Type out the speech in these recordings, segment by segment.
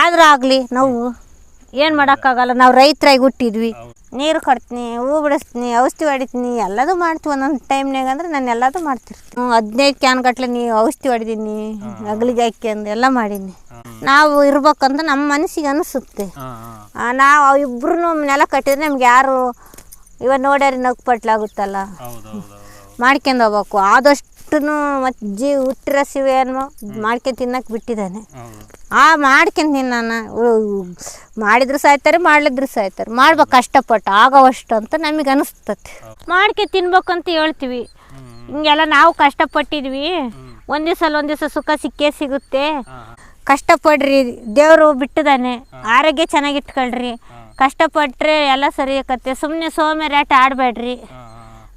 ಆದ್ರೂ ಆಗಲಿ ನಾವು ಏನು ಮಾಡೋಕ್ಕಾಗಲ್ಲ ನಾವು ರೈತರಾಗಿ ಹುಟ್ಟಿದ್ವಿ. ನೀರು ಕಟ್ತೀನಿ ಹೂ ಬಿಡಿಸ್ತೀನಿ ಔಷಧಿ ಹೊಡಿತೀನಿ ಎಲ್ಲದೂ ಮಾಡ್ತೀವಿ ಒಂದೊಂದು ಟೈಮ್ನಾಗ ಅಂದ್ರೆ ನಾನು ಎಲ್ಲದೂ ಮಾಡ್ತಿರ್ತೀನಿ. ಹ್ಞೂ ಹದಿನೈದು ಕ್ಯಾನ್ ಗಟ್ಲೆ ನೀ ಔಷಧಿ ಹೊಡಿದೀನಿ ಅಗಲಿಗೆ ಹಾಕ್ಯಂದು ಎಲ್ಲ ಮಾಡೀನಿ ನಾವು ಇರ್ಬೇಕಂತ ನಮ್ಮ ಮನಸ್ಸಿಗೆ ಅನಿಸುತ್ತೆ. ನಾವು ಇಬ್ರು ನೆಲ ಕಟ್ಟಿದ್ರೆ ನಮ್ಗೆ ಯಾರು ಇವಾಗ ನೋಡ್ಯಾರಿ ನಗ್ಪಟ್ಲಾಗುತ್ತಲ್ಲ ಮಾಡ್ಕೊಂಡು ಹೋಗ್ಬೇಕು. ಆದಷ್ಟು ಮತ್ತು ಜೀ ಹುಟ್ಟಿರೋ ಅನ್ನೋ ಮಾಡ್ಕೊಂಡು ತಿನ್ನಕ್ಕೆ ಬಿಟ್ಟಿದ್ದಾನೆ. ಆ ಮಾಡ್ಕೊಂತೀನಿ ನಾನು. ಮಾಡಿದ್ರು ಸಾಯ್ತಾರೆ ಮಾಡ್ಲಿದ್ರು ಸಾಯ್ತಾರೆ. ಮಾಡ್ಬೇಕು ಕಷ್ಟಪಟ್ಟು ಆಗೋವಷ್ಟು ಅಂತ ನಮಗೆ ಅನಿಸ್ತತಿ ಮಾಡ್ಕೆ ತಿನ್ಬೇಕು ಅಂತ ಹೇಳ್ತೀವಿ. ಹಿಂಗೆಲ್ಲ ನಾವು ಕಷ್ಟಪಟ್ಟಿದ್ವಿ. ಒಂದು ದಿವಸ ಒಂದು ದಿವಸ ಸುಖ ಸಿಕ್ಕೇ ಸಿಗುತ್ತೆ. ಕಷ್ಟಪಡ್ರಿ ದೇವರು ಬಿಟ್ಟಿದ್ದಾನೆ. ಆರೋಗ್ಯ ಚೆನ್ನಾಗಿಟ್ಕೊಳ್ರಿ. ಕಷ್ಟಪಟ್ಟರೆ ಎಲ್ಲ ಸರಿ ಆಕತ್ತೆ. ಸುಮ್ಮನೆ ಸೋಮೇರಾಟ ಆಡಬೇಡ್ರಿ.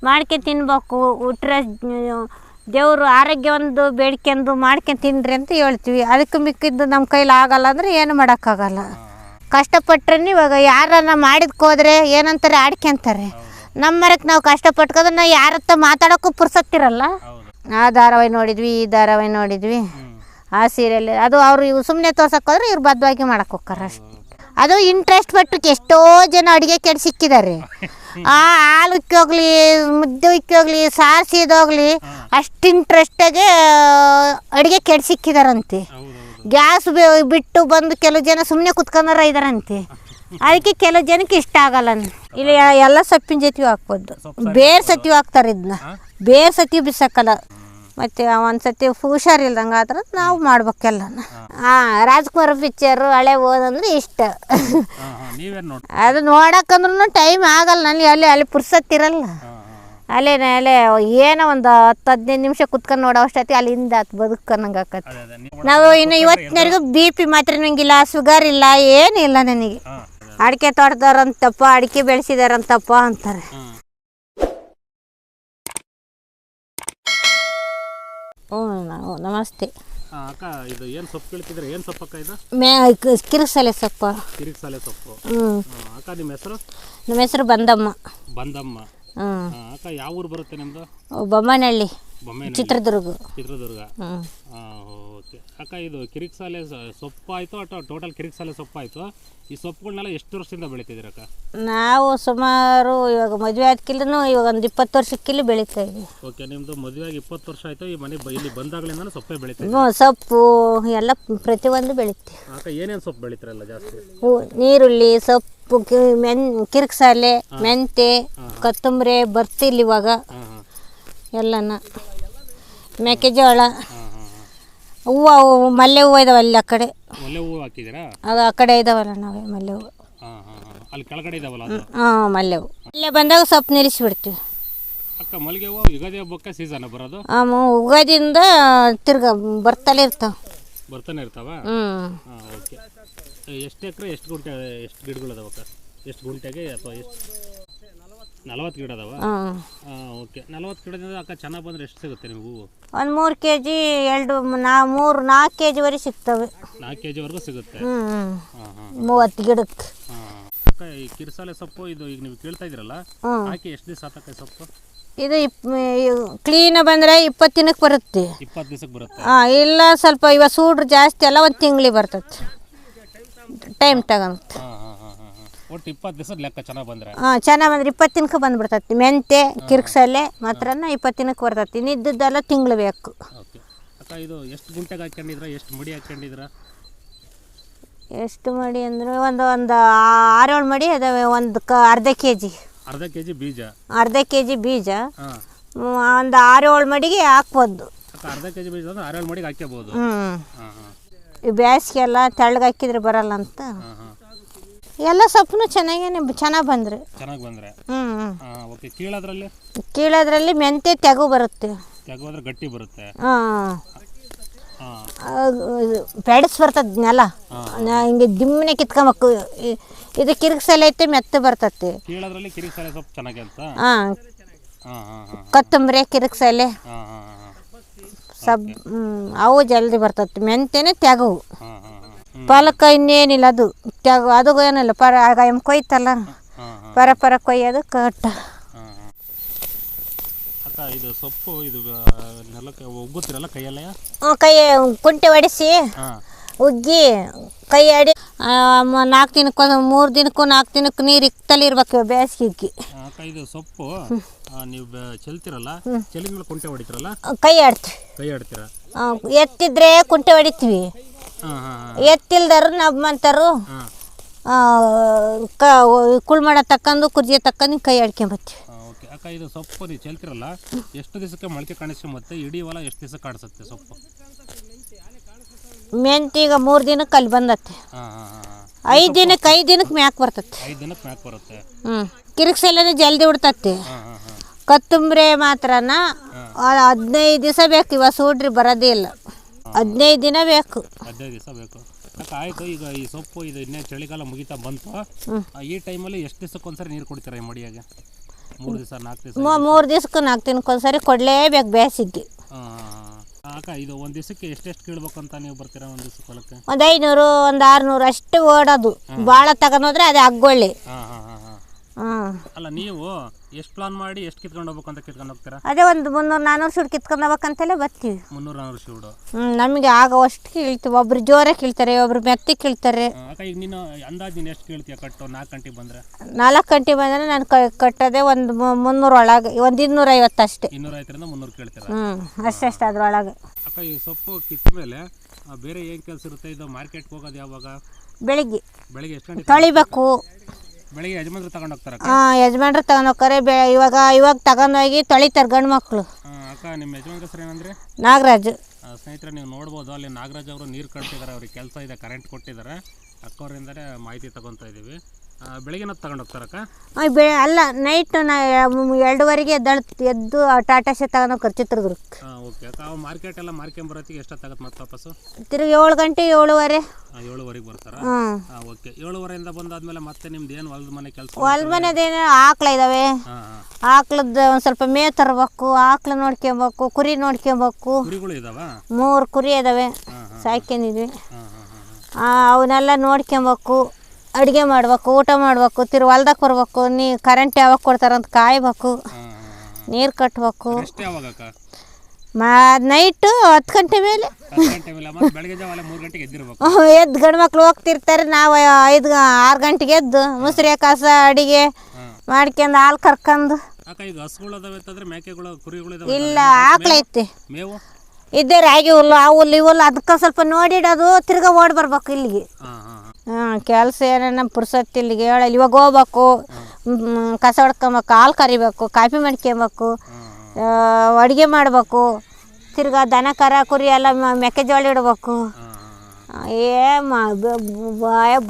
ಮಾಡ್ಕೆ ತಿನ್ಬೇಕು ಉಟ್ರೆ ದೇವರು ಆರೋಗ್ಯ ಒಂದು ಬೇಡ್ಕೊಂಡು ಮಾಡ್ಕೊಂಡು ತಿನ್ನಿರಿ ಅಂತ ಹೇಳ್ತೀವಿ. ಅದಕ್ಕೆ ಮಿಕ್ಕಿದ್ದು ನಮ್ಮ ಕೈಲಿ ಆಗಲ್ಲ ಅಂದರೆ ಏನು ಮಾಡೋಕ್ಕಾಗಲ್ಲ. ಕಷ್ಟಪಟ್ರೆ ಇವಾಗ ಯಾರನ್ನ ಮಾಡಿದ್ಕೋದ್ರೆ ಏನಂತಾರೆ ಆಡ್ಕೊಂತಾರೆ ನಮ್ಮ ಮರಕ್ಕೆ ನಾವು ಕಷ್ಟಪಟ್ಕೋದ್ರೆ ನಾವು ಯಾರ ಹತ್ರ ಮಾತಾಡೋಕ್ಕೂ ಪುರ್ಸತ್ತಿರಲ್ಲ ಆ ಧಾರಾವಾಹಿ ನೋಡಿದ್ವಿ ಈ ಧಾರಾವಾಹಿ ನೋಡಿದ್ವಿ. ಆ ಸೀರಿಯಲ್ ಅದು ಅವರು ಇವು ಸುಮ್ಮನೆ ತೋರ್ಸಕ್ಕೆ ಹೋದ್ರೆ ಇವ್ರು ಬದ್ಧವಾಗಿ ಮಾಡಕ್ಕೆ ಹೋಗ್ತಾರೆ ಅಷ್ಟೇ. ಅದು ಇಂಟ್ರೆಸ್ಟ್ ಪಟ್ಟು ಎಷ್ಟೋ ಜನ ಅಡುಗೆ ಕೆಟ್ಟು ಸಿಕ್ಕಿದ್ದಾರೆ ಆ ಹಾಲು ಇಕ್ಕೋಗ್ಲಿ ಮುದ್ದೆ ಇಕ್ಕೋಗ್ಲಿ ಸಾರು ಸೀದೋಗ್ಲಿ ಅಷ್ಟು ಇಂಟ್ರೆಸ್ಟಾಗೆ ಅಡುಗೆ ಕೆಡ್ಸಿಕ್ಕಿದಾರಂತೆ ಗ್ಯಾಸ್ ಬಿಟ್ಟು ಬಂದು ಕೆಲವು ಜನ ಸುಮ್ಮನೆ ಕುತ್ಕೊಂಡಾರ ಇದಾರಂತೆ. ಅದಕ್ಕೆ ಕೆಲವು ಜನಕ್ಕೆ ಇಷ್ಟ ಆಗಲ್ಲ ಇಲ್ಲಿ ಎಲ್ಲ ಸೊಪ್ಪಿನ ಜೊತೆ ಹಾಕ್ಬೋದು. ಬೇರ್ ಸತಿ ಹಾಕ್ತಾರೆ ಇದನ್ನ ಬೇರ್ ಸತಿ ಬಿಸಾಕಲ್ಲ. ಮತ್ತೆ ಒಂದು ಸತಿ ಹುಷಾರಿಲ್ದಂಗೆ ಆದ್ರೆ ನಾವು ಮಾಡ್ಬೇಕೆಲ್ಲ ಹಾಂ. ರಾಜ್ಕುಮಾರ್ ಪಿಕ್ಚರು ಹಳೆ ಓದಂದ್ರೆ ಇಷ್ಟ. ಅದು ನೋಡಕ್ಕಂದ್ರೂ ಟೈಮ್ ಆಗಲ್ಲ ನನಗೆ ಅಲ್ಲಿ ಅಲ್ಲಿ ಪುರ್ಸತ್ತಿರಲ್ಲ ಅಲ್ಲೇ ಅಲ್ಲೇ ಏನೋ ಒಂದು ಹತ್ತು ಹದಿನೈದು ನಿಮಿಷ ಕುತ್ಕೊಂಡು ನೋಡೋ ಅಷ್ಟೊತ್ತಿ ಅಲ್ಲಿಂದ ಅದು ಬದುಕನ್ನಂಗೆ ಆಕತ್ತೆ. ನೀವು ಇನ್ನು ಇವತ್ತಿನವರೆಗೂ ಬಿ ಪಿ ಮಾತ್ರ ನಂಗಿಲ್ಲ ಶುಗರ್ ಇಲ್ಲ ಏನಿಲ್ಲ ನನಗೆ. ಅಡಿಕೆ ತೋಟದವ್ರಂತಪ್ಪ ಅಡಿಕೆ ಬೆಳೆಸಿದಾರಂತಪ್ಪ ಅಂತಾರೆ. ಹ್ಞೂ ನಾವು ನಮಸ್ತೆ. ಅಕ್ಕ ಇದು ಏನು ಸೊಪ್ಪು ಕೀಳ್ತಿದ್ರೆ ಏನು ಸೊಪ್ಪು ಅಕ್ಕ ಇದು? ಮೇ ಕಿರಿಸಲೆ ಸೊಪ್ಪ. ಕಿರಿಕ್ ಸೊಪ್ಪು. ಹ್ಞೂ ಅಕ್ಕ ನಿಮ್ಮ ಹೆಸರು? ನಮ್ಮ ಹೆಸರು ಬಂದಮ್ಮ. ಬಂದಮ್ಮ. ಅಕ್ಕ ಯಾವ ಊರು ಬರುತ್ತೆ ನಿಮ್ಮದು ಬೊಮ್ಮನಹಳ್ಳಿ ಬೊಮ್ಮೆ ಚಿತ್ರದುರ್ಗ. ಚಿತ್ರದುರ್ಗ. ಓಕೆ. ಅಕ್ಕ ಇದು ಕಿರಿಕ್ ಸಾಲೆ ಸೊಪ್ಪು ಆಯಿತು ಅಥವಾ ಟೋಟಲ್ ಕಿರಿಕ್ ಸಾಲೆ ಸೊಪ್ಪು ಆಯಿತು ಈ ಸೊಪ್ಪುಗಳನ್ನೆಲ್ಲ ಎಷ್ಟು ವರ್ಷದಿಂದ ಬೆಳಿತಿದ್ದೀರ ಅಕ್ಕ? ನಾವು ಸುಮಾರು ಇವಾಗ ಮದುವೆ ಆದ್ಕಿಲ್ಲೂ ಇವಾಗ ಒಂದು ಇಪ್ಪತ್ತು ವರ್ಷಕ್ಕಿಲ್ಲಿ ಬೆಳೀತಾ ಇದ್ವಿ ಓಕೆ ನಿಮ್ಮದು ಆಗಿ ಇಪ್ಪತ್ತು ವರ್ಷ ಆಯಿತು ಈ ಮನೆ ಇಲ್ಲಿ ಬಂದಾಗಲಿಂದ ಸೊಪ್ಪೇ ಬೆಳಿತೀವಿ ಹ್ಞೂ ಸೊಪ್ಪು ಎಲ್ಲ ಪ್ರತಿಯೊಂದು ಬೆಳಿತೀವಿ. ಅಕ್ಕ ಏನೇನು ಸೊಪ್ಪು ಬೆಳಿತಾರಲ್ಲ ಜಾಸ್ತಿ? ಹ್ಞೂ ನೀರುಳ್ಳಿ ಸೊಪ್ಪು ಮೆನ್ ಕಿರಿಕ್ಸಾಲೆ ಮೆಂತೆ ಕೊತ್ತಂಬರಿ ಬರ್ತಿಲ್ಲ ಇವಾಗ. ಎಲ್ಲನ. ಮೆಕ್ಕೆಜೋಳ. ಹೂವು ಅವು ಮಲ್ಲೆ ಹೂವು ಇದಾವೆ ಅಲ್ಲಿ ಆ ಕಡೆ. ಹೂವು ಹಾಕಿದ್ದೀರಾ? ಅದು ಆ ಕಡೆ ಇದಾವಲ್ಲ ನಾವೇ ಮಲ್ಲೆ ಹೂವು ಅಲ್ಲಿ ಕೆಳಗಡೆ ಇದಾವಲ್ಲ ಹಾಂ ಮಲ್ಲೆ ಹೂವು ಅಲ್ಲೇ ಬಂದಾಗ ಸೊಪ್ಪು ನಿಲ್ಲಿಸಿಬಿಡ್ತೀವಿ. ಅಕ್ಕ ಮಲ್ಲಿಗೆ ಹೂವು ಯುಗಾದಿ ಹಬ್ಬಕ್ಕೆ ಸೀಸನ್ ಬರೋದು? ತಿರ್ಗ ಬರ್ತಲೇ ಇರ್ತಾವೆ. ಬರ್ತಾನೆ ಇರ್ತಾವ? ಹ್ಞೂ ಓಕೆ ಎಷ್ಟು ಎಕರೆ ಎಷ್ಟು ಗುಂಟೆ ಎಷ್ಟು ಗಿಡಗಳು ಅದಾವ ಎಷ್ಟು ಗುಂಟೆಗೆ ಅಥವಾ ಎಷ್ಟು ನಲವತ್ತು ಗಿಡ ಅದಾವ? ಹಾಂ. ಓಕೆ. ನಲವತ್ತು ಗಿಡದಿಂದ ಅಕ್ಕ ಚೆನ್ನಾಗಿ ಬಂದ್ರೆ ಎಷ್ಟು ಸಿಗುತ್ತೆ ನಿಮ್ಗೆ? ಹೂವು ಒಂದು ಮೂರು ಕೆ ಜಿ ಎರಡು ನಾ ಮೂರು ನಾಲ್ಕು ಕೆ ಜಿವರೆಗೆ ಸಿಗ್ತವೆ. ನಾಲ್ಕು ಕೆ ಜಿವರೆಗೂ ಸಿಗುತ್ತೆ ಹ್ಞೂ ಹಾಂ ಹಾಂ. ಮೂವತ್ತು ಗಿಡಕ್ಕೆ. ಹಾಂ. ಅಕ್ಕ ಈ ಕಿರ್ಸಾಲೆ ಸೊಪ್ಪು ಇದು ಈಗ ನೀವು ಕೇಳ್ತಾ ಇದ್ದೀರಲ್ಲ ಹ್ಞೂ ಹಾಕಿ ಎಷ್ಟು ದಿವಸ ಆತಕ್ಕ ಸೊಪ್ಪು? ಇದು ಇಪ್ ಬಂದ್ರೆ ಬಂದರೆ ಇಪ್ಪತ್ತು ದಿನಕ್ಕೆ ಬರುತ್ತೆ. ಇಪ್ಪತ್ತು ದಿವಸಕ್ಕೆ ಬರುತ್ತೆ? ಹಾಂ ಇಲ್ಲ ಸ್ವಲ್ಪ ಇವಾಗ ಸೂಡ್ರು ಜಾಸ್ತಿ ಅಲ್ಲ ಒಂದು ತಿಂಗ್ಳಿಗೆ ಬರ್ತೈತೆ. ಟೈಮ್ ತಗೊಂತ. ಹಾಂ ಹಾಂ ಹಾಂ ಹಾಂ ಒಟ್ಟು ಇಪ್ಪತ್ತು ದಿವಸದ ಲೆಕ್ಕ ಚೆನ್ನಾಗಿ ಬಂದರೆ? ಹಾಂ ಚೆನ್ನಾಗಿ ಬಂದ್ರೆ ಇಪ್ಪತ್ತು ದಿನಕ್ಕೆ ಬಂದ್ಬಿಡ್ತೈತಿ. ಮೆಂತೆ ಕಿರ್ಕ್ಸಲೆ ಮಾತ್ರನ ಇಪ್ಪತ್ತು ದಿನಕ್ಕೆ ಬರ್ತೈತಿ. ಇನ್ನಿದ್ದದ್ದೆಲ್ಲ ತಿಂಗಳು ಬೇಕು. ಓಕೆ. ಅಕ್ಕ ಇದು ಎಷ್ಟು ಗುಂಟೆಗೆ ಹಾಕ್ಕೊಂಡಿದ್ರ ಎಷ್ಟು ಮಡಿ ಹಾಕ್ಕೊಂಡಿದ್ರ ಎಷ್ಟು ಮಡಿ ಅಂದರೆ ಒಂದು ಒಂದು ಆರೇಳು ಮಡಿ ಅದಾವೆ. ಒಂದು ಕ ಅರ್ಧ ಕೆ ಜಿ ಅರ್ಧ ಕೆ ಜಿ ಬೀಜ? ಅರ್ಧ ಕೆ ಜಿ ಬೀಜ. ಹಾಂ. ಒಂದು ಆರೇಳು ಮಡಿಗೆ ಹಾಕ್ಬೋದು. ಅಕ್ಕ ಅರ್ಧ ಕೆ ಜಿ ಬೀಜ ಅಂದ್ರೆ ಆರೇಳು ಮಡಿಗೆ ಹಾಕ್ಕೋಬೋದು ಹ್ಞೂ ಹಾಂ ಹಾಂ. ಬೇಸಿಗೆ ಎಲ್ಲ ತೆಳ್ಳಗೆ ಹಾಕಿದ್ರೆ ಬರಲ್ಲ ಅಂತ. ಎಲ್ಲ ಸೊಪ್ಪು ಚೆನ್ನಾಗೇನೆ ಚೆನ್ನಾಗಿ ಬಂದ್ರೆ. ಚೆನ್ನಾಗಿ ಬಂದ್ರೆ? ಹ್ಞೂ ಓಕೆ. ಕೀಳೋದ್ರಲ್ಲಿ? ಕೀಳೋದ್ರಲ್ಲಿ ಮೆಂತೆ ತೆಗು ಬರುತ್ತೆ. ತೆಗೋದ್ರೆ ಗಟ್ಟಿ ಬರುತ್ತೆ. ಹಾಂ. ಪೆಡಸ್ ಬರ್ತದೆ ನೆಲ. ಹಿಂಗೆ ದಿಮ್ಮನೆ ಕಿತ್ಕೊಬೇಕು ಇದು ಕಿರ್ಗ್ಸಲ ಐತೆ ಮೆತ್ತ ಬರ್ತತಿ ಕೀಳೋದ್ರಲ್ಲಿ ಕಿರಿಸಾಲೆ ಸೊಪ್ಪು ಚೆನ್ನಾಗಿ ಅಂತ ಹಾಂ ಕೊತ್ತಂಬರಿ ಕಿರ್ಗ್ಸಲೆ ಹಾಂ ಹಾಂ ಹಾಂ. ಸಬ್ ಅವು ಜಲ್ದಿ ಬರ್ತತಿ. ಮೆಂತೆನೆ ತೆಗವು. ಪಾಲಕ ಇನ್ನೇನಿಲ್ಲ ಅದು. ತೆಗು ಅದು ಏನಿಲ್ಲ. ಪರ ಆಗ ಎಂ ಕೊಯ್ತಲ್ಲ. ಪರ ಪರ ಕೊಯ್ಯೋದು ಕಟ್ಟ. ಇದು ಸೊಪ್ಪು ಇದು ಕೈಯಲ್ಲ ನೆಲಕ್ಕೆ ಒಗ್ಗುತ್ತೀರಲ್ಲ ಕೈಯಲ್ಲೇ ಹ್ಮ್, ಕೈ ಕುಂಟೆ ಒಡಿಸಿ. ಉಗ್ಗಿ ಕೈ ಆಡಿ ನಾಲ್ಕು ದಿನಕ್ಕೂ ಮೂರು ದಿನಕ್ಕೂ ನಾಲ್ಕು ದಿನಕ್ಕೂ ನೀರು ಇಕ್ತಲ್ಲಿ ಇರ್ಬೇಕು ಬೇಸಿಗೆ ಇದು ಸೊಪ್ಪು ನೀವು ಚೆಲ್ತಿರಲ್ಲ? ಚೆಲ್ಲಿದ ಮೇಲೆ ಕುಂಟೆ ಹೊಡಿತಿರಲ್ಲ? ಕೈ ಆಡ್ತೀವಿ ಕೈ ಆಡ್ತೀರಾ? ಎತ್ತಿದ್ರೆ ಕುಂಟೆ ಹೊಡಿತೀವಿ. ಎತ್ತಿಲ್ದರು ನಮ್ಮಂತಾರು ಕುಳ್ಮಣ ತಕ್ಕಂದು ಕುರ್ಜಿ ತಕ್ಕಂದು ಕೈ ಆಡ್ಕೊಂಬತ್ತೀವಿ. ಅಕ್ಕ ಇದು ಸೊಪ್ಪು ನೀವು ಚೆಲ್ತಿರಲ್ಲ ಎಷ್ಟು ದಿವಸಕ್ಕೆ ಮೊಳಕೆ ಕಾಣಿಸ್ಕೊಂಬತ್ತೆ ಇಡೀ ಹೊಲ ಎಷ್ಟು ದಿವಸ ಕಾಣಿಸುತ್ತೆ ಸೊಪ್ಪು? ಮೆಂತೀಗ ಮೂರು ದಿನಕ್ಕೆ ಅಲ್ಲಿ ಬಂದತ್ತೆ. ಹಾಂ ಹಾಂ ಹಾಂ ಹಾಂ. ಐದು ದಿನಕ್ಕೆ ಐದು ದಿನಕ್ಕೆ ಮ್ಯಾಕ್ ಬರ್ತತ್ತೆ. ಐದು ದಿನಕ್ಕೆ ಮ್ಯಾಕ್ ಬರುತ್ತೆ? ಹ್ಞೂ ಕಿರಿಕ್ಸೆಲ್ಲನೇ ಜಲ್ದಿ ಉಡ್ತತ್ತೆ. ಹಾಂ ಹಾಂ ಹಾಂ. ಕೊತ್ತಂಬರಿ ಮಾತ್ರನ ಹದಿನೈದು ದಿವಸ ಬೇಕು ಇವಾಗ ಸೂಡ್ರಿ ಬರೋದೇ ಇಲ್ಲ. ಹದಿನೈದು ದಿನ ಬೇಕು. ಹದಿನೈದು ದಿವಸ ಬೇಕು. ಅಕ್ಕ ಆಯಿತು ಈಗ ಈ ಸೊಪ್ಪು ಇದು ಇನ್ನೇ ಚಳಿಗಾಲ ಮುಗಿತಾ ಬಂತು. ಈ ಟೈಮಲ್ಲಿ ಎಷ್ಟು ದಿವಸಕ್ಕೆ ಒಂದ್ಸರಿ ನೀರು ಕೊಡ್ತೀರಾ ಈ ಮಡಿಯಾಗೆ? ಮೂರು ದಿವಸ ನಾಲ್ಕು ದಿವಸ ಮೂರು ದಿವ್ಸಕ್ಕೆ ನಾಲ್ಕು ದಿನಕ್ಕೊಂದ್ಸರಿ ಕೊಡಲೇಬೇಕು ಬೇಸಿಗೆ. ಅಕ್ಕ ಇದು ಒಂದು ದಿವಸಕ್ಕೆ ಎಷ್ಟೆಷ್ಟು ಕೀಳ್ಬೇಕು ಅಂತ ನೀವು ಬರ್ತೀರಾ ಒಂದು ದಿವಸಕ್ಕೆ ಹೊಲಕ್ಕೆ? ಒಂದು ಐನೂರು ಒಂದು ಆರ್ನೂರು ಅಷ್ಟು ಓಡೋದು. ಭಾಳ ತಗೊಂಡೋದ್ರೆ ಅದೇ ಅಗ್ಗೊಳ್ಳಿ. ಹಾಂ ಹಾಂ ಹಾಂ. ಹಾಂ ಹ್ಞೂ ಅಲ್ಲ ನೀವು ಎಷ್ಟು ಪ್ಲಾನ್ ಮಾಡಿ ಎಷ್ಟು ಕಿತ್ಕೊಂಡು ಹೋಗ್ಬೇಕು ಅಂತ ಕಿತ್ಕೊಂಡು ಹೋಗ್ತೀರಾ? ಅದೇ ಒಂದು ಮುನ್ನೂರು ನಾನ್ನೂರು ಸೂಟ್ ಕಿತ್ಕೊಂಡು ಹೋಗ್ಬೇಕಂತಲೇ ಬರ್ತೀವಿ. ಮುನ್ನೂರು ನಾನ್ನೂರು ಶಿವಡು ಹ್ಞೂ ನಮಗೆ ಆಗೋವಷ್ಟು ಕೀಳ್ತೀವಿ. ಒಬ್ರು ಜೋರಾಗಿ ಕೀಳ್ತಾರೆ ಒಬ್ರು ಮೆತ್ತಿ ಕೀಳ್ತಾರೆ. ಅಕ್ಕ ಈಗ ನೀನು ಅಂದಾಜು ನೀನು ಎಷ್ಟು ಕೇಳ್ತೀಯ ಕಟ್ಟು? ನಾಲ್ಕು ಗಂಟೆಗೆ ಬಂದರೆ? ನಾಲ್ಕು ಗಂಟೆ ಬಂದರೆ ನಾನು ಕ ಕಟ್ಟೋದೆ ಒಂದು ಮುನ್ನೂರು ಒಳಗೆ ಒಂದು ಇನ್ನೂರೈವತ್ತು ಅಷ್ಟೇ. ಇನ್ನೂರ ಐದರಿಂದ ಮುನ್ನೂರು ಕೇಳ್ತೀರಾ? ಹ್ಞೂ ಅಷ್ಟಷ್ಟು ಅದ್ರೊಳಗೆ. ಅಕ್ಕ ಈ ಸೊಪ್ಪು ಕಿತ್ತ ಮೇಲೆ ಬೇರೆ ಏನು ಕೆಲಸ ಇರುತ್ತೆ? ಇದು ಮಾರ್ಕೆಟ್ಗೆ ಹೋಗೋದು ಯಾವಾಗ? ಬೆಳಿಗ್ಗೆ. ಬೆಳಿಗ್ಗೆ ಎಷ್ಟು ಗಂಟೆ ತೊಳಿಬೇಕು. ಬೆಳಿಗ್ಗೆ ಯಜಮಾನ್ರು ತಗೊಂಡು ಹೋಗ್ತಾರ ಹಾಂ ಯಜಮಾನ್ರು ತಗೊಂಡು ಹೋಗ್ತಾರೆ. ಇವಾಗ ಇವಾಗ ಇವಾಗ ತಗೊಂಡೋಗಿ ತೊಳಿತಾರೆ ಗಂಡು ಮಕ್ಕಳು ಅಕ್ಕ ನಿಮ್ಮ ಯಜಮಾನ್ರ ಹೆಸರು ಏನಂದ್ರೆ? ನಾಗರಾಜು. ಸ್ನೇಹಿತರೆ ನೀವು ನೋಡ್ಬೋದು ಅಲ್ಲಿ ನಾಗರಾಜ್ ಅವರು ನೀರು ಕಟ್ತಿದ್ದಾರೆ ಅವ್ರಿಗೆ ಕೆಲಸ ಇದೆ ಕರೆಂಟ್ ಕೊಟ್ಟಿದ್ದಾರೆ ಅಕ್ಕವರಿಂದಲೇ ಮಾಹಿತಿ ತಗೊತಾ ಇದ್ದೀವಿ ಬೆ ಅಲ್ಲ ನೈಟ್ ನಾ ಎರಡುವರೆಗೆ ಎದ್ದಳು ಎದ್ದು ಟಾಟಾ ಶೇ ತಗೊಂಡು ಹೋಗ್ತಾರೆ ಚಿತ್ರದುರ್ಗಕ್ಕೆ ಓಕೆ ಅಕ್ಕ ಅವು ಮಾರ್ಕೆಟ್ ಎಲ್ಲ ಮಾರ್ಕೊಂಬರೋತ್ತಿಗೆ ಎಷ್ಟೊತ್ತಾಗತ್ತೆ ಮತ್ತೆ ವಾಪಸ್ಸು? ತಿರುಗಿ ಏಳು ಗಂಟೆ ಏಳುವರೆ. ಏಳುವರೆಗೆ ಬರ್ತಾರಾ? ಓಕೆ ಏಳುವರೆಯಿಂದ ಬಂದಾದ್ಮೇಲೆ ಮತ್ತೆ ನಿಮ್ದು ಏನು ಹೊಲದ ಮನೆ ಕೆಲಸ ಹೊಲ ಮನೆದೇನು ಆಕಳ ಇದ್ದಾವೆ ಹಾಂ ಹಾಂ. ಆಕಳದ್ದು ಒಂದು ಸ್ವಲ್ಪ ಮೇ ತರಬೇಕು ಆಕಳು ನೋಡ್ಕೊಬೇಕು ಕುರಿ ನೋಡ್ಕೊಬೇಕು ಕುರಿಗಳು ಇದಾವ? ಮೂರು ಕುರಿ ಇದಾವೆ. ಸಾಯ್ಕೊಂಡಿದ್ವಿ. ಅವನ್ನೆಲ್ಲ ನೋಡ್ಕೊಬೇಕು ಅಡುಗೆ ಮಾಡ್ಬೇಕು ಊಟ ಮಾಡ್ಬೇಕು ತಿರು ಹೊಲ್ದಾಗ ಕೊಡ್ಬೇಕು ನೀ ಕರೆಂಟ್ ಯಾವಾಗ ಕೊಡ್ತಾರಂತ ಕಾಯ್ಬೇಕು ನೀರು ಕಟ್ಬೇಕು. ಮಾ ನೈಟು ಹತ್ತು ಗಂಟೆ ಮೇಲೆ. ಎದ್ದು ಗಂಡು ಮಕ್ಳು ಹೋಗ್ತಿರ್ತಾರೆ ನಾವು ಐದು ಆರು ಗಂಟೆಗೆ ಎದ್ದು ಮುಸ್ರಿ ಕಸ ಅಡಿಗೆ ಮಾಡ್ಕೊಂಡು ಹಾಲು ಕರ್ಕೊಂಡು ಇಲ್ಲ ಆಕ್ಳೈತಿ ಇದ್ದೇ ರಾಗಿ ಹುಲ್ಲು ಆ ಹುಲ್ಲು ಈ ಹುಲ್ಲು ಅದಕ್ಕೆ ಸ್ವಲ್ಪ ನೋಡಿಡೋದು ತಿರ್ಗಾ ಓಡ್ ಬರ್ಬೇಕು ಇಲ್ಲಿಗೆ. ಕೆಲಸ ಏನೇನು ಪುರ್ಸೊತ್ತು ಇಲ್ಲಿಗೆ ಹೇಳಲ್ಲ ಇವಾಗ ಹೋಗ್ಬೇಕು. ಕಸ ಹೊಡ್ಕೊಬೇಕು ಹಾಲು ಕರಿಬೇಕು ಕಾಫಿ ಮಾಡ್ಕೊಬೇಕು ಅಡುಗೆ ಮಾಡಬೇಕು. ತಿರ್ಗಾ ದನ ಕರ ಕುರಿ ಎಲ್ಲ ಮೆಕ್ಕೆಜೋಳ ಇಡಬೇಕು. ಏ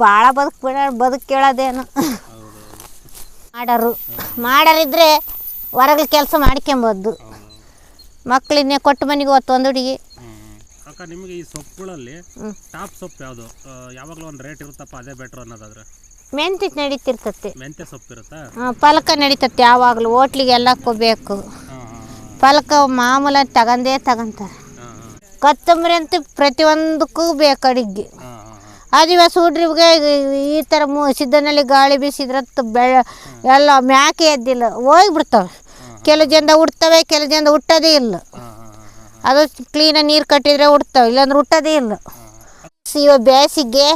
ಭಾಳ ಬದುಕು ಬಿಡ ಬದುಕು ಕೇಳೋದೇನು. ಮಾಡರು. ಮಾಡೋರು ಮಾಡೋರಿದ್ರೆ ಹೊರಗೆ ಕೆಲಸ ಮಾಡ್ಕೊಬೋದು. ಮಕ್ಕಳಿನ್ನೇ ಕೊಟ್ಟು ಮನೆಗೆ ಹೊತ್ತು ಒಂದು ಹುಡುಗಿ. ಅಕ್ಕ ನಿಮಗೆ ಈ ಸೊಪ್ಪುಗಳಲ್ಲಿ ಟಾಪ್ ಸೊಪ್ಪು ಯಾವುದು? ಯಾವಾಗಲೂ ಒಂದು ರೇಟ್ ಇರುತ್ತಪ್ಪ ಅದೇ ಬೆಟರ್ ಅನ್ನೋದಾದ್ರೆ. ಮೆಂತೆ ನಡೀತಿರ್ತತೆ ಮೆಂತ್ಯ ಸೊಪ್ಪು ಇರುತ್ತಾ? ಪಲಕ ನಡೀತತ್ತೆ ಯಾವಾಗಲೂ ಹೋಟ್ಲಿಗೆ ಎಲ್ಲಕ್ಕೂ ಬೇಕು. ಪಲಕ ಮಾಮೂಲ ತಗಂದೇ ತಗೊಂತಾರೆ. ಕೊತ್ತಂಬರಿ ಅಂತೂ ಪ್ರತಿಯೊಂದಕ್ಕೂ ಬೇಕು ಅಡಿಗೆ. ಅದಿವ ಹುಡ್ರಿಗೆ ಈ ಥರ ಮು ಸಿದ್ದನಲ್ಲಿ ಗಾಳಿ ಬೀಸಿದ್ರತ್ತು ಬೆಳ ಎಲ್ಲ ಮ್ಯಾಕೆ ಎದ್ದಿಲ್ಲ ಹೋಗ್ಬಿಡ್ತವೆ. ಕೆಲವು ಜನ ಹುಡ್ತವೆ ಕೆಲವು ಜನ ಹುಟ್ಟೋದೇ ಇಲ್ಲ. ಅದು ಕ್ಲೀನಾಗಿ ನೀರು ಕಟ್ಟಿದ್ರೆ ಉಡ್ತವೆ ಇಲ್ಲಾಂದ್ರೆ ಹುಟ್ಟೋದೇ ಇಲ್ಲ. ಇವ ಬೇಸಿಗೆ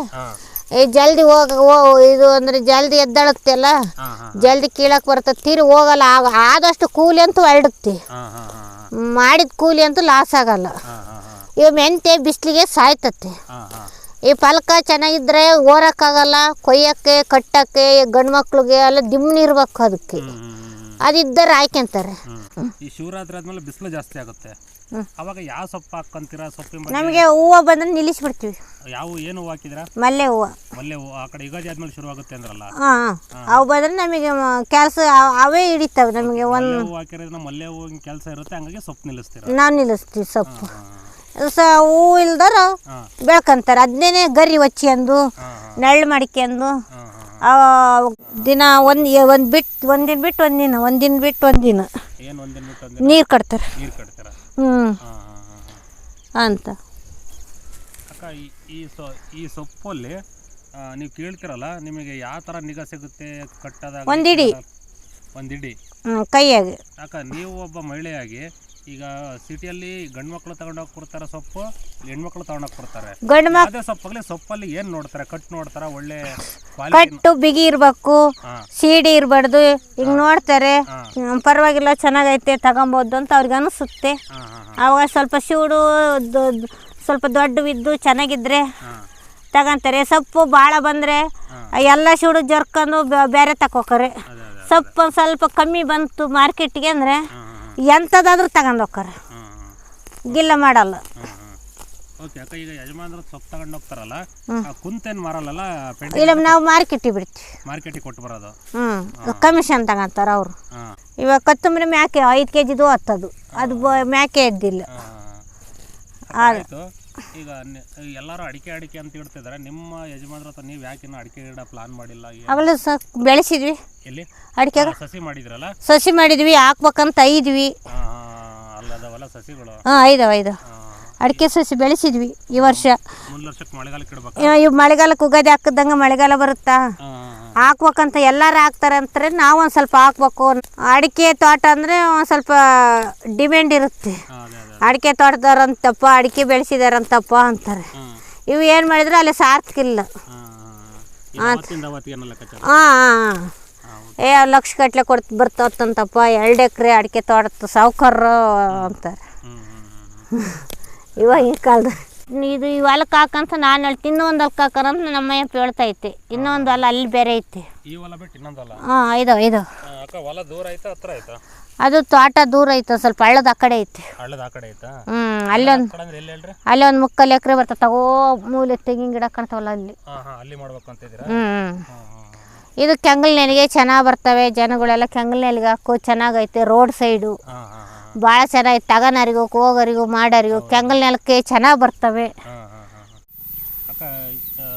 ಈ ಜಲ್ದಿ ಹೋಗ ಇದು ಅಂದರೆ ಜಲ್ದಿ ಹಾಂ ಜಲ್ದಿ ಕೀಳಕ್ಕೆ ಬರ್ತದೆ ತೀರಿ ಹೋಗಲ್ಲ ಆಗ ಆದಷ್ಟು ಕೂಲಿ ಅಂತೂ ಹೊರಡುತ್ತೆ. ಮಾಡಿದ ಕೂಲಿ ಅಂತೂ ಲಾಸ್ ಆಗಲ್ಲ. ಇವು ಮೆಂತೆ ಬಿಸಿಲಿಗೆ ಸಾಯ್ತತ್ತೆ ಈ ಫಲಕ ಚೆನ್ನಾಗಿದ್ರೆ ಓರಕ್ಕಾಗಲ್ಲ ಕೊಯ್ಯಕ್ಕೆ ಕಟ್ಟಕ್ಕೆ ಗಂಡು ಮಕ್ಳಿಗೆ ಎಲ್ಲ ದಿಮ್ನ ಇರ್ಬೇಕು ಅದಕ್ಕೆ. ಅದಿದ್ದರೆ ಆಯ್ಕೊಂತಾರೆ ಈ ಶಿವರಾತ್ರಿ ಆದ್ಮೇಲೆ ಬಿಸಿಲು ಜಾಸ್ತಿ ಆಗುತ್ತೆ. ಅವಾಗ ಯಾವ ಸೊಪ್ಪು ಹಾಕೊಂತೀರಾ ಸೊಪ್ಪಿನ ಬಗ್ಗೆ ನಮಗೆ ಹೂವು ಬಂದ್ರೆ ನಿಲ್ಲಿಸ್ಬಿಡ್ತೀವಿ. ಯಾವ ಏನು ಹೂವು ಹಾಕಿದ್ರಾ ಮಲ್ಲೆ ಹೂವು. ಮಲ್ಲೆ ಹೂವು. ಆ ಕಡೆ ಯುಗಾದಿ ಆದ್ಮೇಲೆ ಶುರು ಆಗುತ್ತೆ ಅಂದ್ರಲ್ಲ? ಹಾಂ ಅವು ಬಂದ್ರೆ ನಮಗೆ ಕೆಲಸ ಅವೇ ಹಿಡಿತಾವೆ ನಮಗೆ ಒಂದು ಮಲ್ಲೆ ಹೂವು ಹಾಕಿರೋದ್ರಿಂದ ಮಲ್ಲೆ ಹೂವಿನ ಕೆಲಸ ಇರುತ್ತೆ ಹಂಗಾಗಿ ಸೊಪ್ಪು ನಿಲ್ಲಿಸ್ತೀರಾ? ನಾವು ನಿಲ್ಲಿಸ್ತೀವಿ ಸೊಪ್ಪು. ಹಾಂ ಸ ಹೂವು ಇಲ್ದಾರ ಬೆಳ್ಕಂತಾರೆ. ಅದನ್ನೇ ಗರಿ ಒಚ್ಚಿ ಅಂದು ಹಾಂ ನೆಳ್ಳು ಅಂದು ಹಾಂ ಹಾಂ ದಿನ ಒಂದು ಒಂದು ಬಿಟ್ಟು ಒಂದಿನ ಬಿಟ್ಟು ಒಂದಿನ. ಒಂದಿನ ಬಿಟ್ಟು ಒಂದಿನ. ನೀರು ಕಟ್ತೀರಾ. ಹ್ಞೂ ಅಂತ. ಅಕ್ಕ ಈ ಈ ಸೊ ಈ ಸೊಪ್ಪಲ್ಲಿ ಆ, ನೀವು ಕೇಳ್ತಿರಲ್ಲ ನಿಮಗೆ ಯಾವ ಥರ ನಿಗಾ ಸಿಗುತ್ತೆ ಕಟ್ಟದಾಗ ಒಂದಿಡಿ. ಒಂದಿಡಿ. ಹ್ಞೂ ಕೈಯಾಗೆ. ಅಕ್ಕ ನೀವು ಒಬ್ಬ ಮಹಿಳೆಯಾಗಿ ಈಗ ಸಿಟಿಯಲ್ಲಿ ಗಂಡು ಮಕ್ಕಳು ತಗೊಂಡೋಗಿ ಕೊಡ್ತಾರೆ ಸೊಪ್ಪು ಹೆಣ್ಮಕ್ಳು ತಗೊಂಡೋಗಿ ಕೊಡ್ತಾರೆ. ಗಂಡು ಮಕ್ ಯಾವುದೇ ಸೊಪ್ಪಾಗಲಿ ಸೊಪ್ಪಲ್ಲಿ ಏನ್ ನೋಡ್ತಾರೆ? ಕಟ್ ನೋಡ್ತಾರ ಒಳ್ಳೆ ಕಟ್ಟು ಬಿಗಿ ಇರಬೇಕು ಹಾಂ. ಸೀಡಿ ಇರಬಾರ್ದು ಈಗ ನೋಡ್ತಾರೆ. ಹ್ಮ್, ಪರವಾಗಿಲ್ಲ ಚೆನ್ನಾಗೈತೆ ತಗೊಬೋದು ಅಂತ ಅವ್ರಿಗೆ ಅನಿಸುತ್ತೆ. ಹಾಂ ಹಾಂ ಅವಾಗ ಸ್ವಲ್ಪ ಶೂಡು ದೊ- ಸ್ವಲ್ಪ ದೊಡ್ಡವಿದ್ದು ಚೆನ್ನಾಗಿದ್ರೆ ಹಾಂ. ತಗೊಂತಾರೆ. ಸೊಪ್ಪು ಭಾಳ ಬಂದರೆ ಎಲ್ಲ ಶೂಡು ಜರ್ಕೊಂಡು ಬ- ಬೇರೆ ತಗೋಕರೆ ಅದೇ ಅದೇ ಸೊಪ್ಪು ಒಂದ್ ಸ್ವಲ್ಪ ಕಮ್ಮಿ ಬಂತು ಮಾರ್ಕೆಟ್ಗೆ ಅಂದರೆ ಹಾಂ. ಎಂಥದಾದ್ರೂ ತಗೊಂಡು ಹೋಗ್ತಾರೆ ಗಿಲ್ಲ ಮಾಡಲ್ಲ. ಓಕೆ ಅಕ್ಕ ಈಗ ಯಜಮಾನ್ರು ಸೊಪ್ಪು ತಗೊಂಡು ಹೋಗ್ತಾರಲ್ಲ ಕುಂತೇನು ಮಾರಲ್ಲ ಇಲ್ಲ ನಾವು ಮಾರ್ಕೆಟಿಗೆ ಬಿಡ್ತೀವಿ. ಮಾರ್ಕೆಟಿಗೆ ಕೊಟ್ಟು ಬರೋದು? ಹ್ಞೂ ಕಮಿಷನ್ ತಗೊಂತಾರೆ ಅವರು. ಇವಾಗ ಕೊತ್ತಂಬರಿ ಮ್ಯಾಕೆ ಐದು ಕೆ ಜಿದು ಹತ್ತದು. ಅದು ಮ್ಯಾಕೆ ಎದ್ದಿಲ್ಲ. ಆಯಿತು. ಈಗ ಎಲ್ಲರೂ ಅಡಿಕೆ ಅಡಿಕೆ ಅಂತ ಇಡ್ತಿದ್ದಾರೆ ನಿಮ್ಮ ಯಜಮಾನ್ರ ಹತ್ರ ನೀವು ಯಾಕೆ ಇನ್ನು ಅಡಿಕೆ ಗಿಡ ಪ್ಲಾನ್ ಮಾಡಿಲ್ಲ? ಏ- ಸ ಬೆಳೆಸಿದ್ವಿ. ಎಲ್ಲಿ? ಅಡಿಕೆ ಆ, ಸಸಿ ಮಾಡಿದ್ರಲ್ಲ? ಸಸಿ ಮಾಡಿದ್ವಿ ಹಾಕ್ಬೇಕಂತ ಐದ್ವಿ ಹಾಂ ಅಲ್ಲದವಲ್ಲ ಸಸಿಗಳು? ಹಾಂ ಐದವ ಐದು. ಅಡಿಕೆ ಸಸಿ ಬೆಳೆಸಿದ್ವಿ ಈ ವರ್ಷ. ಮುಂದ್ ವರ್ಷಕ್ಕೆ ಮಳೆಗಾಲಕ್ಕೆ ಇಡ್ಬೇಕು? ಇವ- ಇವ್ ಮಳೆಗಾಲಕ್ಕೆ ಉಗಾದಿ ಹಾಕಿದಂಗೆ ಮಳೆಗಾಲ ಬರುತ್ತಾ? ಹಾಕ್ಬೇಕಂತ ಎಲ್ಲರೂ ಹಾಕ್ತಾರೆ ಅಂತಾರೆ ನಾವು ಒಂದು ಸ್ವಲ್ಪ ಹಾಕ್ಬೇಕು. ಅಡಿಕೆ ತೋಟ ಅಂದರೆ ಒಂದು ಸ್ವಲ್ಪ ಡಿಮ್ಯಾಂಡ್ ಇರುತ್ತೆ. ಅಡಿಕೆ ತೋಟದವ್ರಂತಪ್ಪ ಅಡಿಕೆ ಬೆಳೆಸಿದಾರಂತಪ್ಪ ಅಂತಾರೆ. ಹಾಂ ಇವು ಏನು ಮಾಡಿದ್ರೆ ಅಲ್ಲಿ ಸಾರ್ಥಕ ಇಲ್ಲ. ಹಾಂ ಹಾಂ. ಹಾಂ ಏ ಲಕ್ಷ ಗಟ್ಲೆ ಕೊಡ್ತ ಬರ್ತಂತಪ್ಪ ಎರಡು ಎಕರೆ ಅಡಿಕೆ ತೋಟದ ಸಾವುಕಾರರು ಅಂತಾರೆ. ಇವಾಗ ಈ ಕಾಲದ ಇದು ಈ ಹೊಲಕ್ಕೆ ಹಾಕಂತ ನಾನು ಹೇಳ್ತಿ ಇನ್ನೂ ಒಂದು ಹೊಲಕ್ಕೆ ಹಾಕರಂತ ನಮ್ಮ ಅಯ್ಯಪ್ಪ ಹೇಳ್ತಾ ಐತೆ ಇನ್ನೊಂದು ಹೊಲ ಅಲ್ಲಿ ಬೇರೆ ಐತೆ. ಈ ಇದಾವ ಇದಾವ. ಇನ್ನೊಂದು ಹಾಂ ಅದು ತೋಟ ದೂರ ಐತೆ ಸ್ವಲ್ಪ ಹಳ್ಳದ ಆ ಕಡೆ ಐತೆ. ಹಳ್ಳದ ಆ ಕಡೆ ಐತಾ? ಹ್ಞೂ ಅಲ್ಲೊಂದು ಕಡೆ ಅಂದ್ರೆ ಎಲ್ಲಿ ಹೇಳ್ರಿ? ಅಲ್ಲಿ ಒಂದು ಮುಕ್ಕಲ್ ಎಕರೆ ಬರ್ತದೆ ತಗೋ ಮೂಲೆ ತೆಂಗಿನ ಗಿಡ ಕಾಣ್ತಾವಲ್ಲ ಅಲ್ಲಿ. ಹ್ಮ್ ಹಾಂ ಅಲ್ಲಿ ಮಾಡ್ಬೇಕು ಅಂತಿದ್ದೀರಾ ಹ್ಞೂ ಹಾಂ ಹಾಂ ಇದು ಕೆಂಗಲ್ ನೆಲಿಗೆ ಚೆನ್ನಾಗಿ ಬರ್ತವೆ ಜನಗಳೆಲ್ಲ ಕೆಂಗಲ್ ನೆಲಿಗೆ ಹಾಕು ಚೆನ್ನಾಗೈತೆ ರೋಡ್ ಸೈಡು. ಹಾ ಹಾ ಹಾಂ ಭಾಳ ಚೆನ್ನಾಗಿ ತಗನರಿಗೂ ಹೋಗೋರಿಗೂ ಮಾಡೋರಿಗೂ ಕೆಂಗಲ್ ನೆಲಕ್ಕೆ ಚೆನ್ನಾಗಿ ಬರ್ತವೆ. ಹಾಂ ಹಾಂ ಹಾಂ ಅಕ್ಕ ಆ,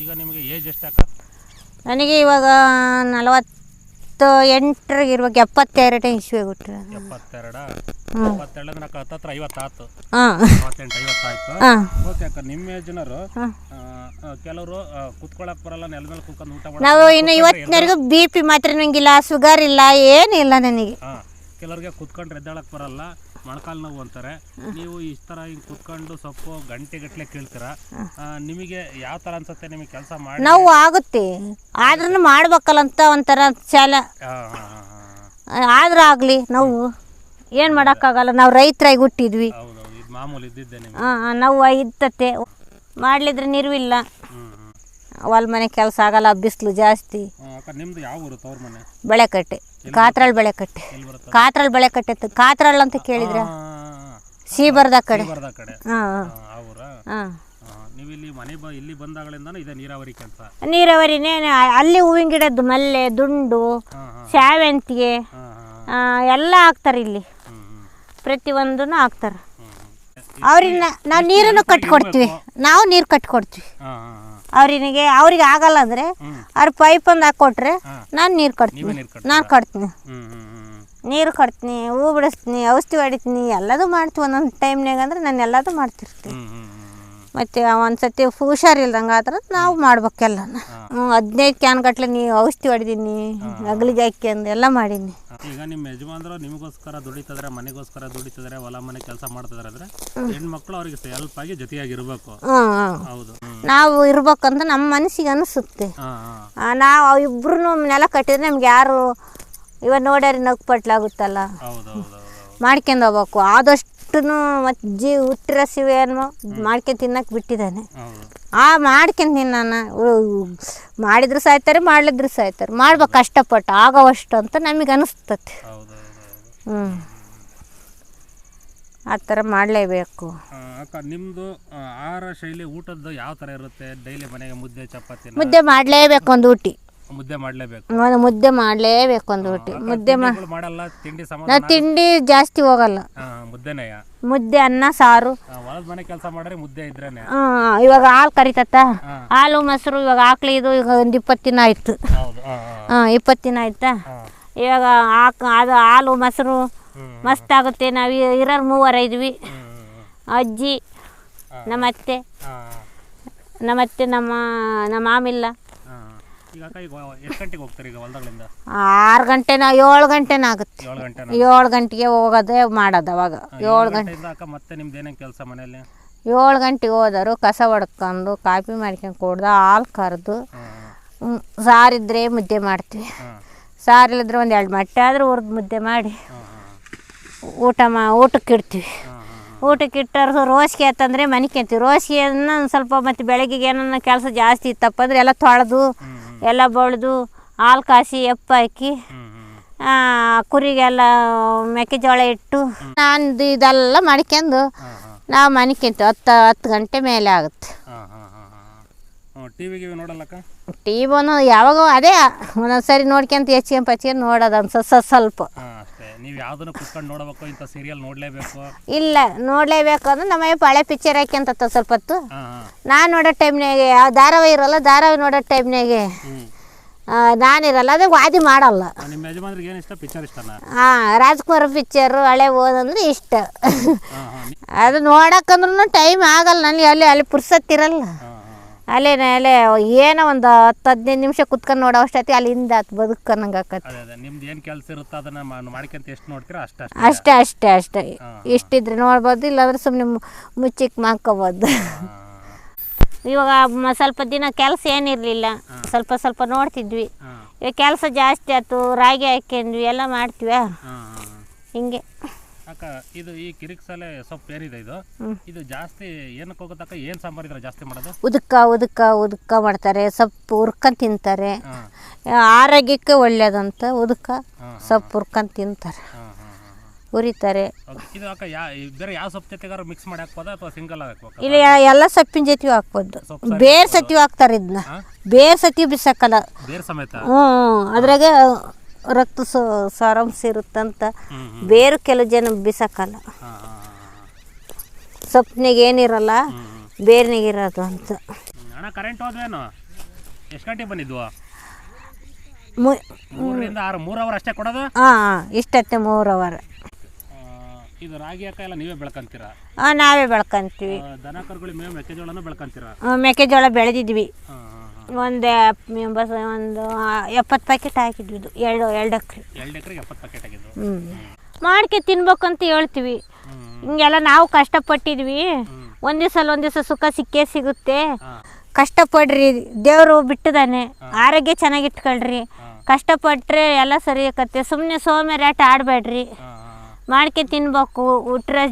ಈಗ ನಿಮಗೆ ಏಜ್ ಎಷ್ಟು ಅಕ್ಕ? ನನಗೆ ಇವಾಗ ನಲವತ್ತು ಎಂಟರಿಗೆ ಇರುವಾಗ ಎಪ್ಪತ್ತೆರಡು ಇಸ್ವಿ ಬಿಟ್ರೆ ಎಪ್ಪತ್ತೆರಡ? ಹ್ಮ್. ಎಪ್ಪತ್ತೆರಡು ಅಂದ್ರೆ ಅಕ್ಕ ಹತ್ತತ್ರ ಐವತ್ತಾತು ಹಾಂ. ಮೂವತ್ತೆಂಟು ಐವತ್ತಾಯ್ತು. ಹಾಂ. ಓಕೆ ಅಕ್ಕ ನಿಮ್ಮ ಏಜ್ನವರು ಹಾಂ. ಕೆಲವರು ಕುತ್ಕೊಳಕ್ ಬರಲ್ಲ ನೆಲದ ಮೇಲೆ ಕುತ್ಕೊಂಡು ಊಟ ಮಾಡಿ ನಾವು ಇನ್ನು ಇವತ್ತಿನವರೆಗೂ ಬಿ ಪಿ ಮಾತ್ರ ನಂಗಿಲ್ಲ ಶುಗರ್ ಇಲ್ಲ ಏನಿಲ್ಲ ನನಗೆ. ಹಾಂ. ಕೆಲವ್ರಿಗೆ ಕುತ್ಕೊಂಡು ಎದ್ದಾಳಕ್ಕೆ ಬರಲ್ಲ ಮೊಣಕಾಲು ನೋವು ಅಂತಾರೆ. ನೀವು ಈ ಥರ ಹಿಂಗೆ ಕುತ್ಕೊಂಡು ಸೊಪ್ಪು ಗಂಟೆ ಗಟ್ಟಲೆ ಕೇಳ್ತೀರಾ? ಆ, ನಿಮಗೆ ಯಾವ ತರ ಅನ್ಸುತ್ತೆ? ನಿಮಗೆ ಕೆಲಸ ಮಾಡಿ ನಾವು ಆಗುತ್ತೆ. ಆದ್ರೂ ಮಾಡ್ಬೇಕಲ್ಲ ಅಂತ ಒಂಥರ ಚಾಲ ಆದ್ರೂ ಆಗಲಿ ನಾವು. ಏನು ಮಾಡೋಕ್ಕಾಗಲ್ಲ. ನಾವು ರೈತರಾಗಿ ಹುಟ್ಟಿದ್ವಿ. ಹೌದೌದು ಇದು ಮಾಮೂಲಿ ಇದ್ದಿದ್ದೆ ನಿಮಗೆ. ಆ, ನಾವು ಇದ್ದತ್ತೆ ಮಾಡ್ಲಿದ್ರೆ ಹ್ಞೂ ಹೊಲ ಮನೆ ಕೆಲಸ ಆಗಲ್ಲ ಬಿಸಿಲು ಜಾಸ್ತಿ ಬಳೆಕಟ್ಟೆ ನಿಮ್ದು ಯಾವ ಊರು ತವ್ರ ಮನೆ ಬೆಳೆಕಟ್ಟೆ ಕಾತ್ರಾಳ್ ಬೆಳೆಕಟ್ಟೆ ಕಾತ್ರಾಳ್ ಬೆಳೆಕಟ್ಟೆ ಅಂತ ಕಾತ್ರಾಳ್ ಅಂತ ಕೇಳಿದ್ರ ಸೀಬರ್ದ ಕಡೆ ಬರದ ಕಡೆ ಹಾಂ ಆ ಊರಾ ಹಾಂ ಹಾಂ ನೀವು ಇಲ್ಲಿ ಮನೆ ಬ ಇಲ್ಲಿ ಬಂದಾಗಳಿಂದ ಇದೆ ನೀರಾವರಿ ಕೆಲಸ ನೀರಾವರಿನೇ ಅಲ್ಲಿ ಹೂವಿನ ಗಿಡದ್ದು ಮಲ್ಲೆ ದುಂಡು ಸೇವಂತಿಗೆ ಹಾಂ ಶಾವಂತಿಗೆ ಹಾಂ ಹಾಂ ಆ, ಎಲ್ಲ ಹಾಕ್ತಾರೆ ಇಲ್ಲಿ ಹ್ಞೂ ಪ್ರತಿಯೊಂದನ್ನು ಹಾಕ್ತಾರೆ ನಾವು ನೀರನ್ನು ಕಟ್ಕೊಡ್ತೀವಿ ನಾವು ನೀರು ಕಟ್ಕೊಡ್ತೀವಿ ಹಾಂ ಹಾಂ ಹಾಂ ಅವರಿಗೆ ಅವ್ರಿಗೆ ಆಗಲ್ಲ ಅಂದ್ರೆ ಅವ್ರ ಪೈಪ್ ಒಂದು ಹಾಕೊಟ್ರೆ ನಾನು ನೀರು ಕಟ್ತೀನಿ. ನಾನು ಕಟ್ತೀನಿ. ನೀರು ಕಟ್ತೀನಿ ಹೂ ಬಿಡಿಸ್ತೀನಿ ಔಷಧಿ ಹೊಡಿತೀನಿ ಎಲ್ಲದೂ ಮಾಡ್ತೀವಿ ಒಂದೊಂದು ಟೈಮ್ನಾಗ ಅಂದ್ರೆ ನಾನು ಎಲ್ಲದೂ ಮಾಡ್ತಿರ್ತೀನಿ. ಮತ್ತು ಒಂದ್ಸತಿ ಹುಷಾರಿಲ್ದಂಗೆ ಆದ್ರೆ ನಾವು ಮಾಡ್ಬೇಕೆಲ್ಲ ಹದಿನೈದು ಕ್ಯಾನ್ ಗಟ್ಲೆ ನೀ ಔಷಧಿ ಹೊಡಿದೀನಿ ಅಗಲಿಗೆ ಹಾಕ್ಯಂದು ಎಲ್ಲ ಮಾಡೀನಿ. ಈಗ ನಿಮ್ಮ ಯಜಮಾನ್ರು ನಿಮಗೋಸ್ಕರ ದುಡಿತಿದ್ರೆ ಮನೆಗೋಸ್ಕರ ದುಡಿತಿದ್ರೆ ಹೊಲ ಮನೆ ಕೆಲಸ ಮಾಡ್ತಿದ್ರೆ ಅಂದ್ರೆ ಹೆಣ್ಮಕ್ಳು ಅವ್ರಿಗೆ ಹೆಲ್ಪ್ ಆಗಿ ಜೊತೆಯಾಗಿರ್ಬೇಕು. ಹೌದು. ನಾವು ಇರ್ಬೇಕಂತ ನಮ್ಮ ಮನಸ್ಸಿಗೆ ಅನಿಸುತ್ತೆ. ನಾವು ಇಬ್ರು ನೆಲ ಕಟ್ಟಿದ್ರೆ ನಮ್ಗೆ ಯಾರು ಇವಾಗ ನೋಡ್ಯಾರಿ ನಗ್ ಪಟ್ಲಾಗುತ್ತಲ್ಲ ಹೌದು ಹೌದು ಹೌದು. ಮಾಡ್ಕೊಂಡು ಹೋಗ್ಬೇಕು. ಆದಷ್ಟು ಮಜ್ಜಿ ಹುಟ್ಟಿರೋ ಸಿವೆ ಅನ್ನೋ ಮಾಡ್ಕೊಂಡು ತಿನ್ನಕ್ಕೆ ಬಿಟ್ಟಿದ್ದಾನೆ. ಆ ಮಾಡ್ಕೊಂಡು ನಾನು. ಉ- ಮಾಡಿದ್ರು ಸಾಯ್ತಾರೆ ಮಾಡ್ಲಿದ್ರು ಸಾಯ್ತಾರೆ. ಮಾಡ್ಬೇಕು ಕಷ್ಟಪಟ್ಟು ಆಗೋವಷ್ಟು ಅಂತ ನಮಗೆ ಅನಿಸ್ತತೆ ಹ್ಞೂ ಆ ಥರ ಮಾಡಲೇಬೇಕು. ಅಕ್ಕ ನಿಮ್ಮದು ಆಹಾರ ಶೈಲಿ ಊಟದ್ದು ಯಾವ ಥರ ಇರುತ್ತೆ? ಡೈಲಿ ಮನೆಗೆ ಮುದ್ದೆ ಚಪಾತಿ ಮುದ್ದೆ ಮಾಡಲೇಬೇಕು ಒಂದು ಊಟಿ. ಮುದ್ದೆ ಮಾಡಲೇಬೇಕು. ಒಂದು ಮುದ್ದೆ ಮಾಡಲೇಬೇಕು ಒಂದು ಊಟಿ ಮುದ್ದೆ ಮಾ ಮಾಡಲ್ಲ ತಿಂಡಿ ಸಮಾನ ನಾವು ತಿಂಡಿ ಜಾಸ್ತಿ ಹೋಗಲ್ಲ. ಮುದ್ದೆನೆಯ? ಮುದ್ದೆ ಅನ್ನ ಸಾರು. ಹೊಲದ ಮನೆ ಕೆಲಸ ಮಾಡಿದ್ರೆ ಮುದ್ದೆ ಇದ್ರೇನೆ? ಆ, ಇವಾಗ ಹಾಲು ಕರಿತತ್ತ. ಹಾಲು ಮೊಸರು ಇವಾಗ ಹಾಕ್ಲಿ ಇದು ಈಗ ಒಂದು ಇಪ್ಪತ್ತು ದಿನ ಆಯ್ತು. ಹಾಂ ಇಪ್ಪತ್ತು ದಿನ ಆಯ್ತಾ? ಇವಾಗ ಹಾಕ್ ಅದು ಹಾಲು ಮೊಸರು ಮಸ್ತ್ ಆಗುತ್ತೆ. ನಾವು ಇರೋರು ಮೂವರು ಇದ್ವಿ ಅಜ್ಜಿ ನಮ್ಮ ಅತ್ತೆ ನಮ್ಮ ಅತ್ತೆ ನಮ್ಮ ನಮ್ಮ ಮಾಮಿಲ್ಲ. ಈಗ ಅಕ್ಕ ಈಗ ಎಷ್ಟು ಗಂಟೆಗೆ ಹೋಗ್ತಾರೆ ಈಗ ಹೊಲ್ದಗಳಿಂದ ಆರು ಗಂಟೆನ ಏಳು ಗಂಟೆನ ಆಗುತ್ತೆ. ಏಳು ಗಂಟೆ ಏಳು ಗಂಟೆಗೆ ಹೋಗೋದೇ ಮಾಡೋದು ಅವಾಗ. ಏಳು ಗಂಟೆ ಅಕ್ಕ ಮತ್ತೆ ನಿಮ್ದು ಏನೇನು ಕೆಲಸ ಮನೆಯಲ್ಲಿ? ಏಳು ಗಂಟೆಗೆ ಹೋದರು ಕಸ ಹೊಡ್ಕೊಂಡು ಕಾಫಿ ಮಾಡ್ಕೊಂಡು ಕೊಡ್ದ ಹಾಲು ಕರೆದು ಸಾರಿದ್ರೆ ಮುದ್ದೆ ಮಾಡ್ತೀವಿ. ಸಾರಿಲ್ಲದ್ರೆ ಒಂದು ಎರಡು ಮೊಟ್ಟೆ ಆದರೂ ಹುರಿದು ಮುದ್ದೆ ಮಾಡಿ ಊಟ ಮಾ ಊಟಕ್ಕೆ ಇಡ್ತೀವಿ ಊಟಕ್ಕೆ ಇಟ್ಟರು ರೋಸಿಗೆ ಆತಂದರೆ ಮನಿಕ್ಯಂತೀವಿ ರೋಸಿಗೆಯನ್ನು ಒಂದು ಸ್ವಲ್ಪ ಮತ್ತು ಬೆಳಗ್ಗೆಗೆ ಏನನ್ನ ಕೆಲಸ ಜಾಸ್ತಿ ಇತ್ತಪ್ಪ ಅಂದ್ರೆ ಎಲ್ಲ ತೊಳೆದು ಎಲ್ಲ ಬಳ್ದು ಹಾಲು ಕಾಸಿ ಎಪ್ಪ ಹಾಕಿ ಕುರಿಗೆಲ್ಲ ಮೆಕ್ಕೆಜೋಳ ಇಟ್ಟು ನಾನು ಇದೆಲ್ಲ ಮಾಡ್ಕೊಂಡು ನಾವು ಮನಿಕ್ಯಂತೀವಿ ಹತ್ತು ಹತ್ತು ಗಂಟೆ ಮೇಲೆ ಆಗುತ್ತೆ. ನೋಡಲ್ಲಕ್ಕ? ಟಿ ವಿನು ಯಾವಾಗ ಅದೇ ಒಂದೊಂದು ಸರಿ ನೋಡ್ಕೊಂತ ಹೆಚ್ಚಿಗೆ ಪಚ್ಕೊಂಡು ನೋಡೋದು ಅನ್ಸ ಸ್ವಲ್ಪ. ಹಾಂ ನೀವು ಯಾವುದನ್ನು ಕುತ್ಕೊಂಡು ನೋಡಬೇಕು ಇಂಥ ಸೀರಿಯಲ್ ನೋಡಲೇಬೇಕು? ಇಲ್ಲ ನೋಡಲೇಬೇಕು ಅಂದ್ರೆ ನಮ್ಮ ಹಳೆ ಪಿಕ್ಚರ್ ಹಾಕ್ಯಂತ ಸ್ವಲ್ಪ ಹೊತ್ತು ನಾನು ನೋಡೋ ಟೈಮ್ನಾಗೆ ಯಾವ ಧಾರಾವಾಹಿ ಇರಲ್ಲ ಧಾರಾವಾಹಿ ನೋಡೋ ಟೈಮ್ನಾಗೆ ನಾನಿರಲ್ಲ ಅದೇ ವಾದಿ ಮಾಡಲ್ಲ. ಹಾಂ ರಾಜ್ಕುಮಾರ್ ಪಿಕ್ಚರು ಹಳೆ ಓದಂದ್ರೆ ಇಷ್ಟ. ಅದು ನೋಡೋಕ್ಕಂದ್ರೂ ಟೈಮ್ ಆಗಲ್ಲ ನನಗೆ ಅಲ್ಲಿ ಅಲ್ಲಿ ಪುರ್ಸತ್ತಿರಲ್ಲ ಅಲ್ಲೇ ಅಲ್ಲೇ ಏನೋ ಒಂದು ಹತ್ತು ಹದಿನೈದು ನಿಮಿಷ ಕುತ್ಕೊಂಡು ನೋಡೋ ಅಷ್ಟೊತ್ತಿ ಅಲ್ಲಿಂದ ಅದು ಬದುಕನ್ನಂಗೆ ಆಕತ್ತೆ ಅದೇ ಅದೇ ನಿಮ್ದು ಏನು ಕೆಲಸ ಇರುತ್ತೆ ಅದನ್ನ ಮಾಡ್ಕೊಂತ ಎಷ್ಟು ನೋಡ್ತೀರಾ ಅಷ್ಟು ಅಷ್ಟೇ. ಅಷ್ಟೇ ಅಷ್ಟೇ ಅಷ್ಟೇ. ಇಷ್ಟಿದ್ರೆ ನೋಡ್ಬೋದು ಇಲ್ಲಾಂದ್ರೆ ಸುಮ್ಮನೆ ಮುಚ್ಚಿಕ್ ಮಾಡ್ಕೋಬೋದು. ಇವಾಗ ಮ- ಸ್ವಲ್ಪ ದಿನ ಕೆಲಸ ಏನಿರಲಿಲ್ಲ ಸ್ವಲ್ಪ ಸ್ವಲ್ಪ ನೋಡ್ತಿದ್ವಿ. ಇವಾಗ ಕೆಲಸ ಜಾಸ್ತಿ ಆಯ್ತು ರಾಗಿ ಹಾಕ್ಕೊಂಡ್ವಿ ಎಲ್ಲ ಮಾಡ್ತೀವ? ಹಾಂ. ಹಿಂಗೆ. ಅಕ್ಕ ಇದು ಈ ಕಿರಿಕ್ ಸಾಲೆ ಸೊಪ್ಪು ಏನಿದೆ ಇದು? ಇದು ಜಾಸ್ತಿ ಏನಕ್ಕೆ ಹೋಗುತ್ತಕ್ಕ ಏನು ಸಾಂಬಾರ್ ಇದ್ರೆ ಜಾಸ್ತಿ ಮಾಡೋದು? ಉದಕ ಉದಕ ಉದಕ ಮಾಡ್ತಾರೆ. ಸೊಪ್ಪು ಹುರ್ಕೊಂಡು ತಿಂತಾರೆ. ಆರೋಗ್ಯಕ್ಕೆ ಒಳ್ಳೇದಂತ ಉದಕ ಸೊಪ್ಪು ಹುರ್ಕೊಂಡು ತಿಂತಾರೆ. ಹುರಿತಾರೆ ಇದು ಅಕ್ಕ ಯಾ ಬೇರೆ ಯಾವ ಸೊಪ್ಪು ಜೊತೆಗಾರ ಮಿಕ್ಸ್ ಮಾಡಿ ಹಾಕ್ಬೋದಾ ಅಥವಾ ಸಿಂಗಲ್ ಹಾಕ್ಬೇಕಾ? ಇಲ್ಲಿ ಎಲ್ಲ ಸೊಪ್ಪಿನ ಜೊತೆ ಹಾಕ್ಬೋದು. ಬೇರ್ ಸತಿ ಹಾಕ್ತಾರೆ ಇದನ್ನ ಬೇರ್ ಸತಿ ಬಿಸಾಕಲ್ಲ. ಬೇರೆ ಸಮೇತ? ಹ್ಞೂ ಅದ್ರಾಗ ರಕ್ತ ಸಾರಾಂಶ ಇರುತ್ತಂತ ಬೇರು ಕೆಲವು ಜನ ಬಿಸಾಕಲ್ಲ. ಹಾಂ ಹಾಂ ಹಾಂ ಸೊಪ್ಪಿನಾಗ ಏನಿರಲ್ಲ ಬೇರ್ನಾಗ ಇರೋದು ಅಂತ. ಅಣ್ಣ ಕರೆಂಟ್ ಹೋದ್ವೇನು ಎಷ್ಟು ಗಂಟೆಗೆ ಬಂದಿದ್ವು ಮೂರರಿಂದ ಆರು ಮೂರು ಅವರ್ ಅಷ್ಟೇ ಕೊಡೋದು? ಹಾಂ ಇಷ್ಟತ್ತೆ ಮೂರು ಅವರ್ ಇದು ರಾಗಿ ಅಕ್ಕ ಎಲ್ಲ ನೀವೇ ಬೆಳ್ಕೊಂತೀರಾ? ಹಾಂ ನಾವೇ ಬೆಳ್ಕೊಂತೀವಿ. ದನ ಕರುಗಳು ಮೇವು ಮೆಕ್ಕೆಜೋಳನೂ ಬೆಳ್ಕೊಂತೀರಾ? ಆ, ಮೆಕ್ಕೆಜೋಳ ಬೆಳೆದಿದ್ವಿ. ಹಾಂ ಹಾಂ ಹಾಂ. ಒಂದು ಬಸ್ ಒಂದು ಎಪ್ಪತ್ತು ಪ್ಯಾಕೆಟ್ ಹಾಕಿದ್ವಿ ಇದು. ಎರಡು ಎರಡು ಎಕ್ರೆ. ಎರಡು ಎಕರೆಗೆ ಎಪ್ಪತ್ತು ಪ್ಯಾಕೆಟ್ ಆಗಿದ್ದು ಹ್ಞೂ ಮಾಡ್ಕೆ ಅಂತ ಹೇಳ್ತೀವಿ. ಹಿಂಗೆಲ್ಲ ನಾವು ಕಷ್ಟಪಟ್ಟಿದ್ವಿ. ಒಂದು ದಿವಸ ಅಲ್ಲ ಒಂದು ದಿವಸ ಸುಖ ಸಿಕ್ಕೇ ಸಿಗುತ್ತೆ. ಕಷ್ಟಪಡ್ರಿ. ದೇವರು ಬಿಟ್ಟಿದ್ದಾನೆ ಆರೋಗ್ಯ ಚೆನ್ನಾಗಿಟ್ಕೊಳ್ರಿ ಕಷ್ಟಪಟ್ಟರೆ ಎಲ್ಲ ಸರಿ ಆಕತ್ತೆ ಸುಮ್ಮನೆ ಸೋಮೇರಾಟ ಆಡಬೇಡ್ರಿ. ಮಾಡ್ಕೆ ತಿನ್ಬೇಕು. ಉಟ್ರೆ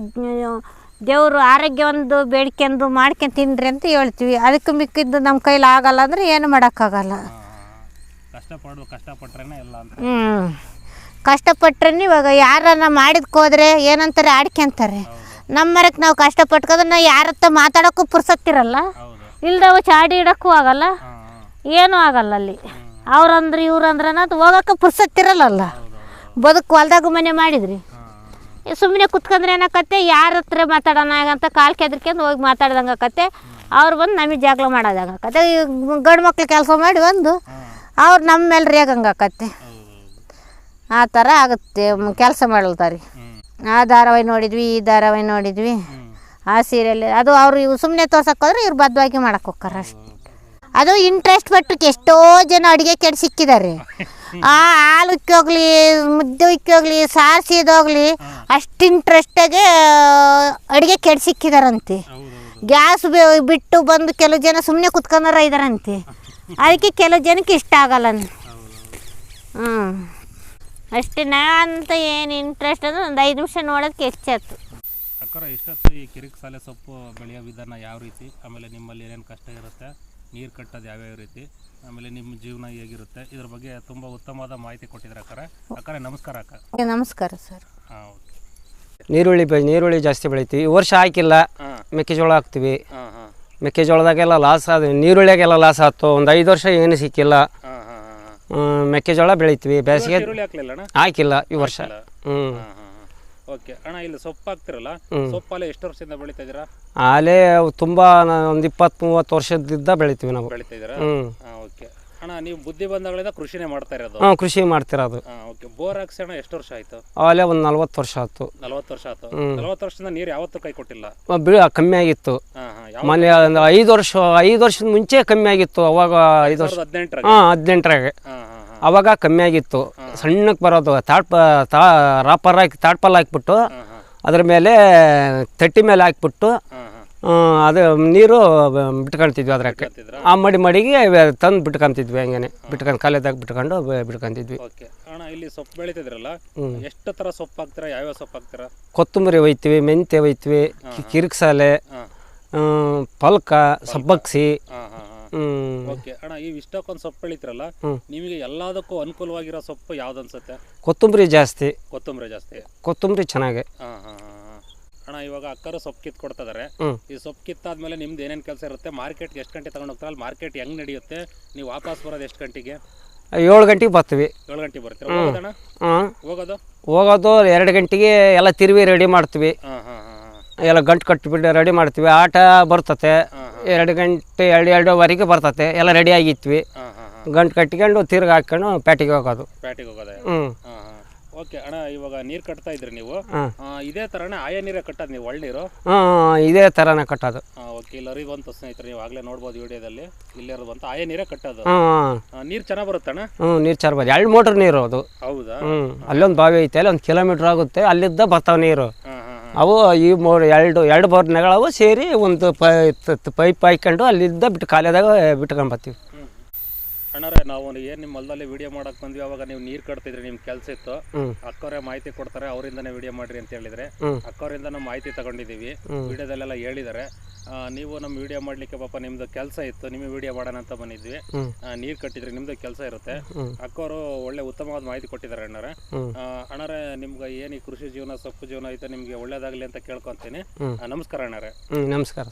ದೇವರು ಆರೋಗ್ಯ ಒಂದು ಬೇಡ್ಕೊಂಡು ಮಾಡ್ಕೊಂಡು ತಿನ್ನಿರಿ ಅಂತ ಹೇಳ್ತೀವಿ. ಅದಕ್ಕೆ ಮಿಕ್ಕಿದ್ದು ನಮ್ಮ ಕೈಲಿ ಆಗಲ್ಲ ಅಂದರೆ ಏನು ಮಾಡೋಕ್ಕಾಗಲ್ಲ. ಹ್ಞೂ ಕಷ್ಟಪಟ್ರೆ ಇವಾಗ ಯಾರನ್ನ ಮಾಡಿದ್ಕೋದ್ರೆ ಏನಂತಾರೆ ಆಡ್ಕೊಂತಾರೆ. ನಮ್ಮ ಮರಕ್ಕೆ ನಾವು ಕಷ್ಟಪಟ್ಕೋದ್ರೆ ನಾವು ಯಾರತ್ತ ಮಾತಾಡೋಕ್ಕೂ ಪುರ್ಸತ್ತಿರಲ್ಲ. ಇಲ್ದವ ಚಾಡಿ ಇಡೋಕ್ಕೂ ಆಗಲ್ಲ. ಏನೂ ಆಗಲ್ಲ ಅಲ್ಲಿ. ಅವ್ರಂದ್ರೆ ಇವ್ರಂದ್ರೆ ಅದು ಹೋಗೋಕೆ ಪುರ್ಸತ್ತಿರಲ್ಲ ಬದುಕು ಹೊಲ್ದಾಗ ಮನೆ ಮಾಡಿದ್ರಿ. ಸುಮ್ಮನೆ ಕುತ್ಕೊಂಡ್ರೆ ಏನಾಕತ್ತೆ? ಯಾರ ಹತ್ರ ಮಾತಾಡೋಣ ಅಂತ ಕಾಲು ಕೆದ್ರಕೊಂಡು ಹೋಗಿ ಮಾತಾಡ್ದಂಗೆ ಆಕತ್ತೆ. ಅವ್ರು ಬಂದು ನಮಗೆ ಜಾಗಲ ಮಾಡೋದಂಗೆ ಆಕತ್ತೆ ಈ ಗಂಡು ಮಕ್ಳು ಕೆಲಸ ಮಾಡಿ ಬಂದು ಅವ್ರು ನಮ್ಮ ಮೇಲೆ ರೇಗಂಗೆ ಆಕತ್ತೆ ಆ ಥರ ಆಗುತ್ತೆ ಕೆಲಸ ಮಾಡಲ್ತಾರೆ ಆ ಧಾರಾವಾಹಿ ನೋಡಿದ್ವಿ, ಈ ಧಾರಾವಾಹಿ ನೋಡಿದ್ವಿ. ಆ ಸೀರಿಯಲ್ ಅದು ಅವ್ರು ಇವು ಸುಮ್ಮನೆ ತೋರ್ಸಕ್ಕೋದ್ರೆ ಇವ್ರು ಬದ್ವಾಗಿ ಮಾಡಕ್ಕೆ ಅಷ್ಟೆ ಅದು ಇಂಟ್ರೆಸ್ಟ್ ಪಟ್ಟಕ್ಕೆ ಎಷ್ಟೋ ಜನ ಅಡುಗೆ ಕೆಟ್ಟು ಸಿಕ್ಕಿದ್ದಾರೆ ಆ ಹಾಲು ಉಕ್ಕಿ ಹೋಗ್ಲಿ ಮುದ್ದೆ ಉಕ್ಕಿ ಹೋಗ್ಲಿ ಸಾರಿಸಿದೋಗ್ಲಿ ಅಷ್ಟು ಇಂಟ್ರೆಸ್ಟಾಗೆ ಅಡುಗೆ ಕೆಡ್ಸಿಕ್ಕಿದಾರಂತೆ ಗ್ಯಾಸ್ ಬಿಟ್ಟು ಬಂದು ಕೆಲವು ಜನ ಸುಮ್ಮನೆ ಕುತ್ಕೊಂಡಾರ ಇದಾರಂತೆ. ಅದಕ್ಕೆ ಕೆಲವು ಜನಕ್ಕೆ ಇಷ್ಟ ಆಗಲ್ಲ ಹ್ಞೂ ಅಷ್ಟೇ ನಾ ಅಂತ ಏನು ಇಂಟ್ರೆಸ್ಟ್ ಅಂದ್ರೆ ಒಂದು ಐದು ನಿಮಿಷ ನೋಡೋದಕ್ಕೆ ಹೆಚ್ಚಾಯ್ತು ಅಕ್ಕರ ಇಷ್ಟೊತ್ತು ಈ ಕಿರಿಕ್ ಸಾಲೆ ಸೊಪ್ಪು ಬೆಳೆಯೋ ವಿಧಾನ ಯಾವ ರೀತಿ? ಆಮೇಲೆ ನಿಮ್ಮಲ್ಲಿ ಏನೇನು ಕಷ್ಟ ಇರುತ್ತೆ? ನೀರು ಕಟ್ಟೋದು ಯಾವ್ಯಾವ ರೀತಿ? ಆಮೇಲೆ ನಿಮ್ಮ ಜೀವನ ಹೇಗಿರುತ್ತೆ? ಇದ್ರ ಬಗ್ಗೆ ತುಂಬ ಉತ್ತಮವಾದ ಮಾಹಿತಿ ಕೊಟ್ಟಿದ್ರೆ ಅಕ್ಕರೆ. ಅಕ್ಕರೆ ನಮಸ್ಕಾರ ಅಕ್ಕ. ನಮಸ್ಕಾರ ಸರ್. ಹಾಂ ಓಕೆ. ನೀರುಳ್ಳಿ ಬೆ ನೀರುಳ್ಳಿ ಜಾಸ್ತಿ ಬೆಳಿತೀವಿ. ಈ ವರ್ಷ ಹಾಕಿಲ್ಲ. ಮೆಕ್ಕೆಜೋಳ ಹಾಕ್ತೀವಿ. ಹಾಂ ಹಾಂ. ಮೆಕ್ಕೆಜೋಳದಾಗೆಲ್ಲ ಲಾಸ್ ಆದ ನೀರುಳ್ಳಿಯಾಗೆಲ್ಲ ಲಾಸ್ ಆಯ್ತು. ಒಂದು ಐದು ವರ್ಷ ಏನು ಸಿಕ್ಕಿಲ್ಲ. ಹಾಂ ಹಾಂ ಹಾಂ ಮೆಕ್ಕೆಜೋಳ ಬೆಳಿತೀವಿ. ಬೇಸಿಗೆ ಹಾಕ್ಲಿಲ್ಲ ಹಾಕಿಲ್ಲ ಈ ವರ್ಷ. ಹ್ಞೂ ಓಕೆ. ಅಣ್ಣ ಇಲ್ಲಿ ಸೊಪ್ಪು ಹಾಕ್ತಿರಲ್ಲ ಸೊಪ್ಪಲ್ಲೇ ಎಷ್ಟು ವರ್ಷದಿಂದ ಬೆಳೀತಾ ಇದ್ದೀರಾ? ಆಲೆ ತುಂಬ ಒಂದು ಇಪ್ಪತ್ತು ಮೂವತ್ತು ವರ್ಷದಿಂದ ಬೆಳಿತೀವಿ ನಾವು. ಬೆಳೀತಾ ಇದ್ದೀರಾ? ಹ್ಞೂ ಓಕೆ. ಅಣ್ಣ ನೀವು ಬುದ್ಧಿ ಬಂದಾಗಳಿಂದ ಕೃಷಿನೇ ಮಾಡ್ತಾ ಇರೋದು. ಹಾಂ ಕೃಷಿ ಮಾಡ್ತಿರೋದು. ಓಕೆ. ಬೋರ್ ಹಾಕ್ಸಿ ಅಣ್ಣ ಎಷ್ಟು ವರ್ಷ ಆಯ್ತು? ಆಲೆ ಒಂದು ನಲ್ವತ್ತು ವರ್ಷ ಆಯ್ತು. ನಲವತ್ತು ವರ್ಷ ಆಯ್ತು. ನಲವತ್ತು ವರ್ಷದಿಂದ ನೀರು ಯಾವತ್ತೂ ಕೈ ಕೊಟ್ಟಿಲ್ಲ. ಬಿಳಿ ಕಮ್ಮಿ ಆಗಿತ್ತು. ಮನೆ ಒಂದು ಐದು ವರ್ಷ ಐದು ವರ್ಷದ ಮುಂಚೆ ಕಮ್ಮಿ ಆಗಿತ್ತು ಅವಾಗ ಐದು ವರ್ಷ. ಹದಿನೆಂಟರಾಗ? ಹಾಂ ಹದಿನೆಂಟರಾಗೆ. ಹಾಂ. ಅವಾಗ ಕಮ್ಮಿ ಆಗಿತ್ತು. ಸಣ್ಣಕ್ಕೆ ಬರೋದು ತಾಟ್ಪ ತಾ ರಾಪರ್ ಹಾಕಿ ತಾಟ್ಪಲ್ ಹಾಕ್ಬಿಟ್ಟು ಅದ್ರ ಮೇಲೆ ತಟ್ಟಿ ಮೇಲೆ ಹಾಕ್ಬಿಟ್ಟು ಅದು ನೀರು ಬಿಟ್ಕೊಳ್ತಿದ್ವಿ ಅದ್ರಕ್ಕೆ. ಆ ಮಡಿ ಮಡಿಗೆ ತಂದು ಬಿಟ್ಕೊಂತಿದ್ವಿ ಹಂಗೇನೆ. ಬಿಟ್ಕೊಂಡು ಕಾಲೇದಾಗ ಬಿಟ್ಕೊಂಡು ಬಿಟ್ಕೊಂತಿದ್ವಿ. ಇಲ್ಲಿ ಸೊಪ್ಪು ಬೆಳಿತಿದ್ರಲ್ಲ? ಎಷ್ಟು ಥರ ಸೊಪ್ಪು ಹಾಕ್ತೀರ? ಯಾವ್ಯಾವ ಸೊಪ್ಪು ಹಾಕ್ತೀರ? ಕೊತ್ತಂಬರಿ ಒಯ್ತೀವಿ ಮೆಂತ್ಯ ಒಯ್ತೀವಿ ಕಿರಿಕ್ಸಾಲೆ ಪಲ್ಕ ಸಬ್ಬಕ್ಸಿ ಓಕೆ. ಅಣ್ಣ ಈ ಇಷ್ಟಕ್ಕೊಂದು ಸೊಪ್ಪು ಬೆಳಿತೀರಲ್ಲ ನಿಮಗೆ ಎಲ್ಲದಕ್ಕೂ ಅನುಕೂಲವಾಗಿರೋ ಸೊಪ್ಪು ಯಾವ್ದು ಅನ್ಸುತ್ತೆ ಕೊತ್ತಂಬರಿ ಜಾಸ್ತಿ. ಕೊತ್ತಂಬರಿ ಜಾಸ್ತಿ. ಕೊತ್ತಂಬರಿ ಚೆನ್ನಾಗೆ. ಹಾಂ ಹಾಂ ಹಾಂ ಅಣ್ಣ ಇವಾಗ ಅಕ್ಕರು ಸೊಪ್ಪು ಕಿತ್ತು ಕೊಡ್ತಿದ್ದಾರೆ ಹ್ಮ್. ಈ ಸೊಪ್ಪು ಕಿತ್ತಾದ್ಮೇಲೆ ನಿಮ್ದು ಏನೇನು ಕೆಲಸ ಇರುತ್ತೆ? ಮಾರ್ಕೆಟ್ಗೆ ಎಷ್ಟು ಗಂಟೆ ತಗೊಂಡು ಹೋಗ್ತಾರೆ? ಅಲ್ಲಿ ಮಾರ್ಕೆಟ್ ಹೆಂಗ್ ನಡೆಯುತ್ತೆ? ನೀವು ವಾಪಸ್ ಬರೋದು ಎಷ್ಟು ಗಂಟೆಗೆ? ಏಳು ಗಂಟೆಗೆ ಬರ್ತೀವಿ. ಏಳು ಗಂಟೆಗೆ ಬರ್ತೀರಾ? ಹೋಗೋದು? ಹೋಗೋದು ಎರಡು ಗಂಟೆಗೆ ಎಲ್ಲ ತಿರುವಿ ರೆಡಿ ಮಾಡ್ತೀವಿ. ಎಲ್ಲ ಗಂಟು ಕಟ್ಟಿಬಿಟ್ಟು ರೆಡಿ ಮಾಡ್ತೀವಿ. ಆಟ ಬರ್ತತೆ. ಎರಡು ಗಂಟೆ ಎರಡು ಎರಡೂವರೆಗೆ ಬರ್ತತೆ. ಎಲ್ಲ ರೆಡಿ ಆಗಿತ್ವಿ ಗಂಟು ಕಟ್ಕೊಂಡು ತಿರ್ಗಿ ಹಾಕೊಂಡು ಪ್ಯಾಟಿಗೆ ಹೋಗೋದು. ಪ್ಯಾಟಿಗೆ ಹೋಗೋದು. ಹ್ಞೂ ಓಕೆ ಅಣ್ಣ ಇವಾಗ ನೀರು ಕಟ್ತಾ ಇದ್ರಿ ನೀವು. ಆ, ಇದೇ ಥರನೇ ಆಯಾ ನೀರೇ ಕಟ್ಟೋದು ನೀವು ಒಳ್ಳೆ ನೀರು ಹಾಂ ಇದೇ ಥರನೇ ಕಟ್ಟೋದು. ಓಕೆ ಇಲ್ಲಿ ಅರಿವು ಅಂತ ಸ್ನೇಹಿತರೆ ನೀವು ಆಗಲೇ ನೋಡ್ಬೋದು ವಿಡಿಯೋದಲ್ಲಿ. ಇಲ್ಲಿರೋದು ಅಂತ ಆಯಾ ನೀರೇ ಕಟ್ಟೋದು. ಹಾಂ ನೀರು ಚೆನ್ನಾಗಿ ಬರುತ್ತಣ್ಣ ಹ್ಞೂ ನೀರು ಚರ್ಬೋದು ಎರಡು ಮೋಟ್ರ್ ನೀರು ಅದು. ಹೌದಾ? ಹ್ಞೂ ಅಲ್ಲೊಂದು ಬಾವಿ ಐತೆ ಅಲ್ಲಿ ಒಂದು ಕಿಲೋಮೀಟ್ರ್ ಆಗುತ್ತೆ ಅಲ್ಲಿದ್ದ ಬರ್ತಾವೆ ನೀರು. ಅವು ಈ ಮೂರು ಎರಡು ಎರಡು ಬೋರ್ನೆಗಳವು ಸೇರಿ ಒಂದು ಪೈ ಪೈಪ್ ಹಾಕ್ಕೊಂಡು ಅಲ್ಲಿದ್ದ ಬಿಟ್ಟು ಕಾಲೇದಾಗ ಬಿಟ್ಕೊಂಡು ಬರ್ತೀವಿ. ಅಣ್ಣರೇ ನಾವು ಏನು ನಿಮ್ಮ ಹೊಲದಲ್ಲಿ ವಿಡಿಯೋ ಮಾಡಕ್ ಬಂದ್ವಿ ಅವಾಗ ನೀವು ನೀರ್ ಕಟ್ತಿದ್ರಿ ನಿಮ್ ಕೆಲಸ ಇತ್ತು. ಅಕ್ಕವರೇ ಮಾಹಿತಿ ಕೊಡ್ತಾರೆ ಅವರಿಂದನೇ ವಿಡಿಯೋ ಮಾಡ್ರಿ ಅಂತ ಹೇಳಿದ್ರೆ. ಅಕ್ಕವರಿಂದ ನಾವು ಮಾಹಿತಿ ತಗೊಂಡಿದೀವಿ ವಿಡಿಯೋದಲ್ಲೆಲ್ಲ ಹೇಳಿದ್ದಾರೆ. ನೀವು ನಮ್ಮ ವಿಡಿಯೋ ಮಾಡ್ಲಿಕ್ಕೆ ಪಾಪ ನಿಮ್ದು ಕೆಲಸ ಇತ್ತು ನಿಮಗೆ ವಿಡಿಯೋ ಮಾಡೋಣ ಅಂತ ಬಂದಿದ್ವಿ. ನೀರ್ ಕಟ್ಟಿದ್ರಿ ನಿಮ್ದು ಕೆಲಸ ಇರುತ್ತೆ. ಅಕ್ಕವರು ಒಳ್ಳೆ ಉತ್ತಮವಾದ ಮಾಹಿತಿ ಕೊಟ್ಟಿದ್ದಾರೆ ಅಣ್ಣಾರೆ. ಅಣ್ಣರೇ ನಿಮ್ಗೆ ಏನು ಈ ಕೃಷಿ ಜೀವನ ಸೊಪ್ಪು ಜೀವನ ಐತೆ ನಿಮ್ಗೆ ಒಳ್ಳೇದಾಗ್ಲಿ ಅಂತ ಕೇಳ್ಕೊಂತೀನಿ. ನಮಸ್ಕಾರ ಅಣ್ಣಾರೆ. ನಮಸ್ಕಾರ.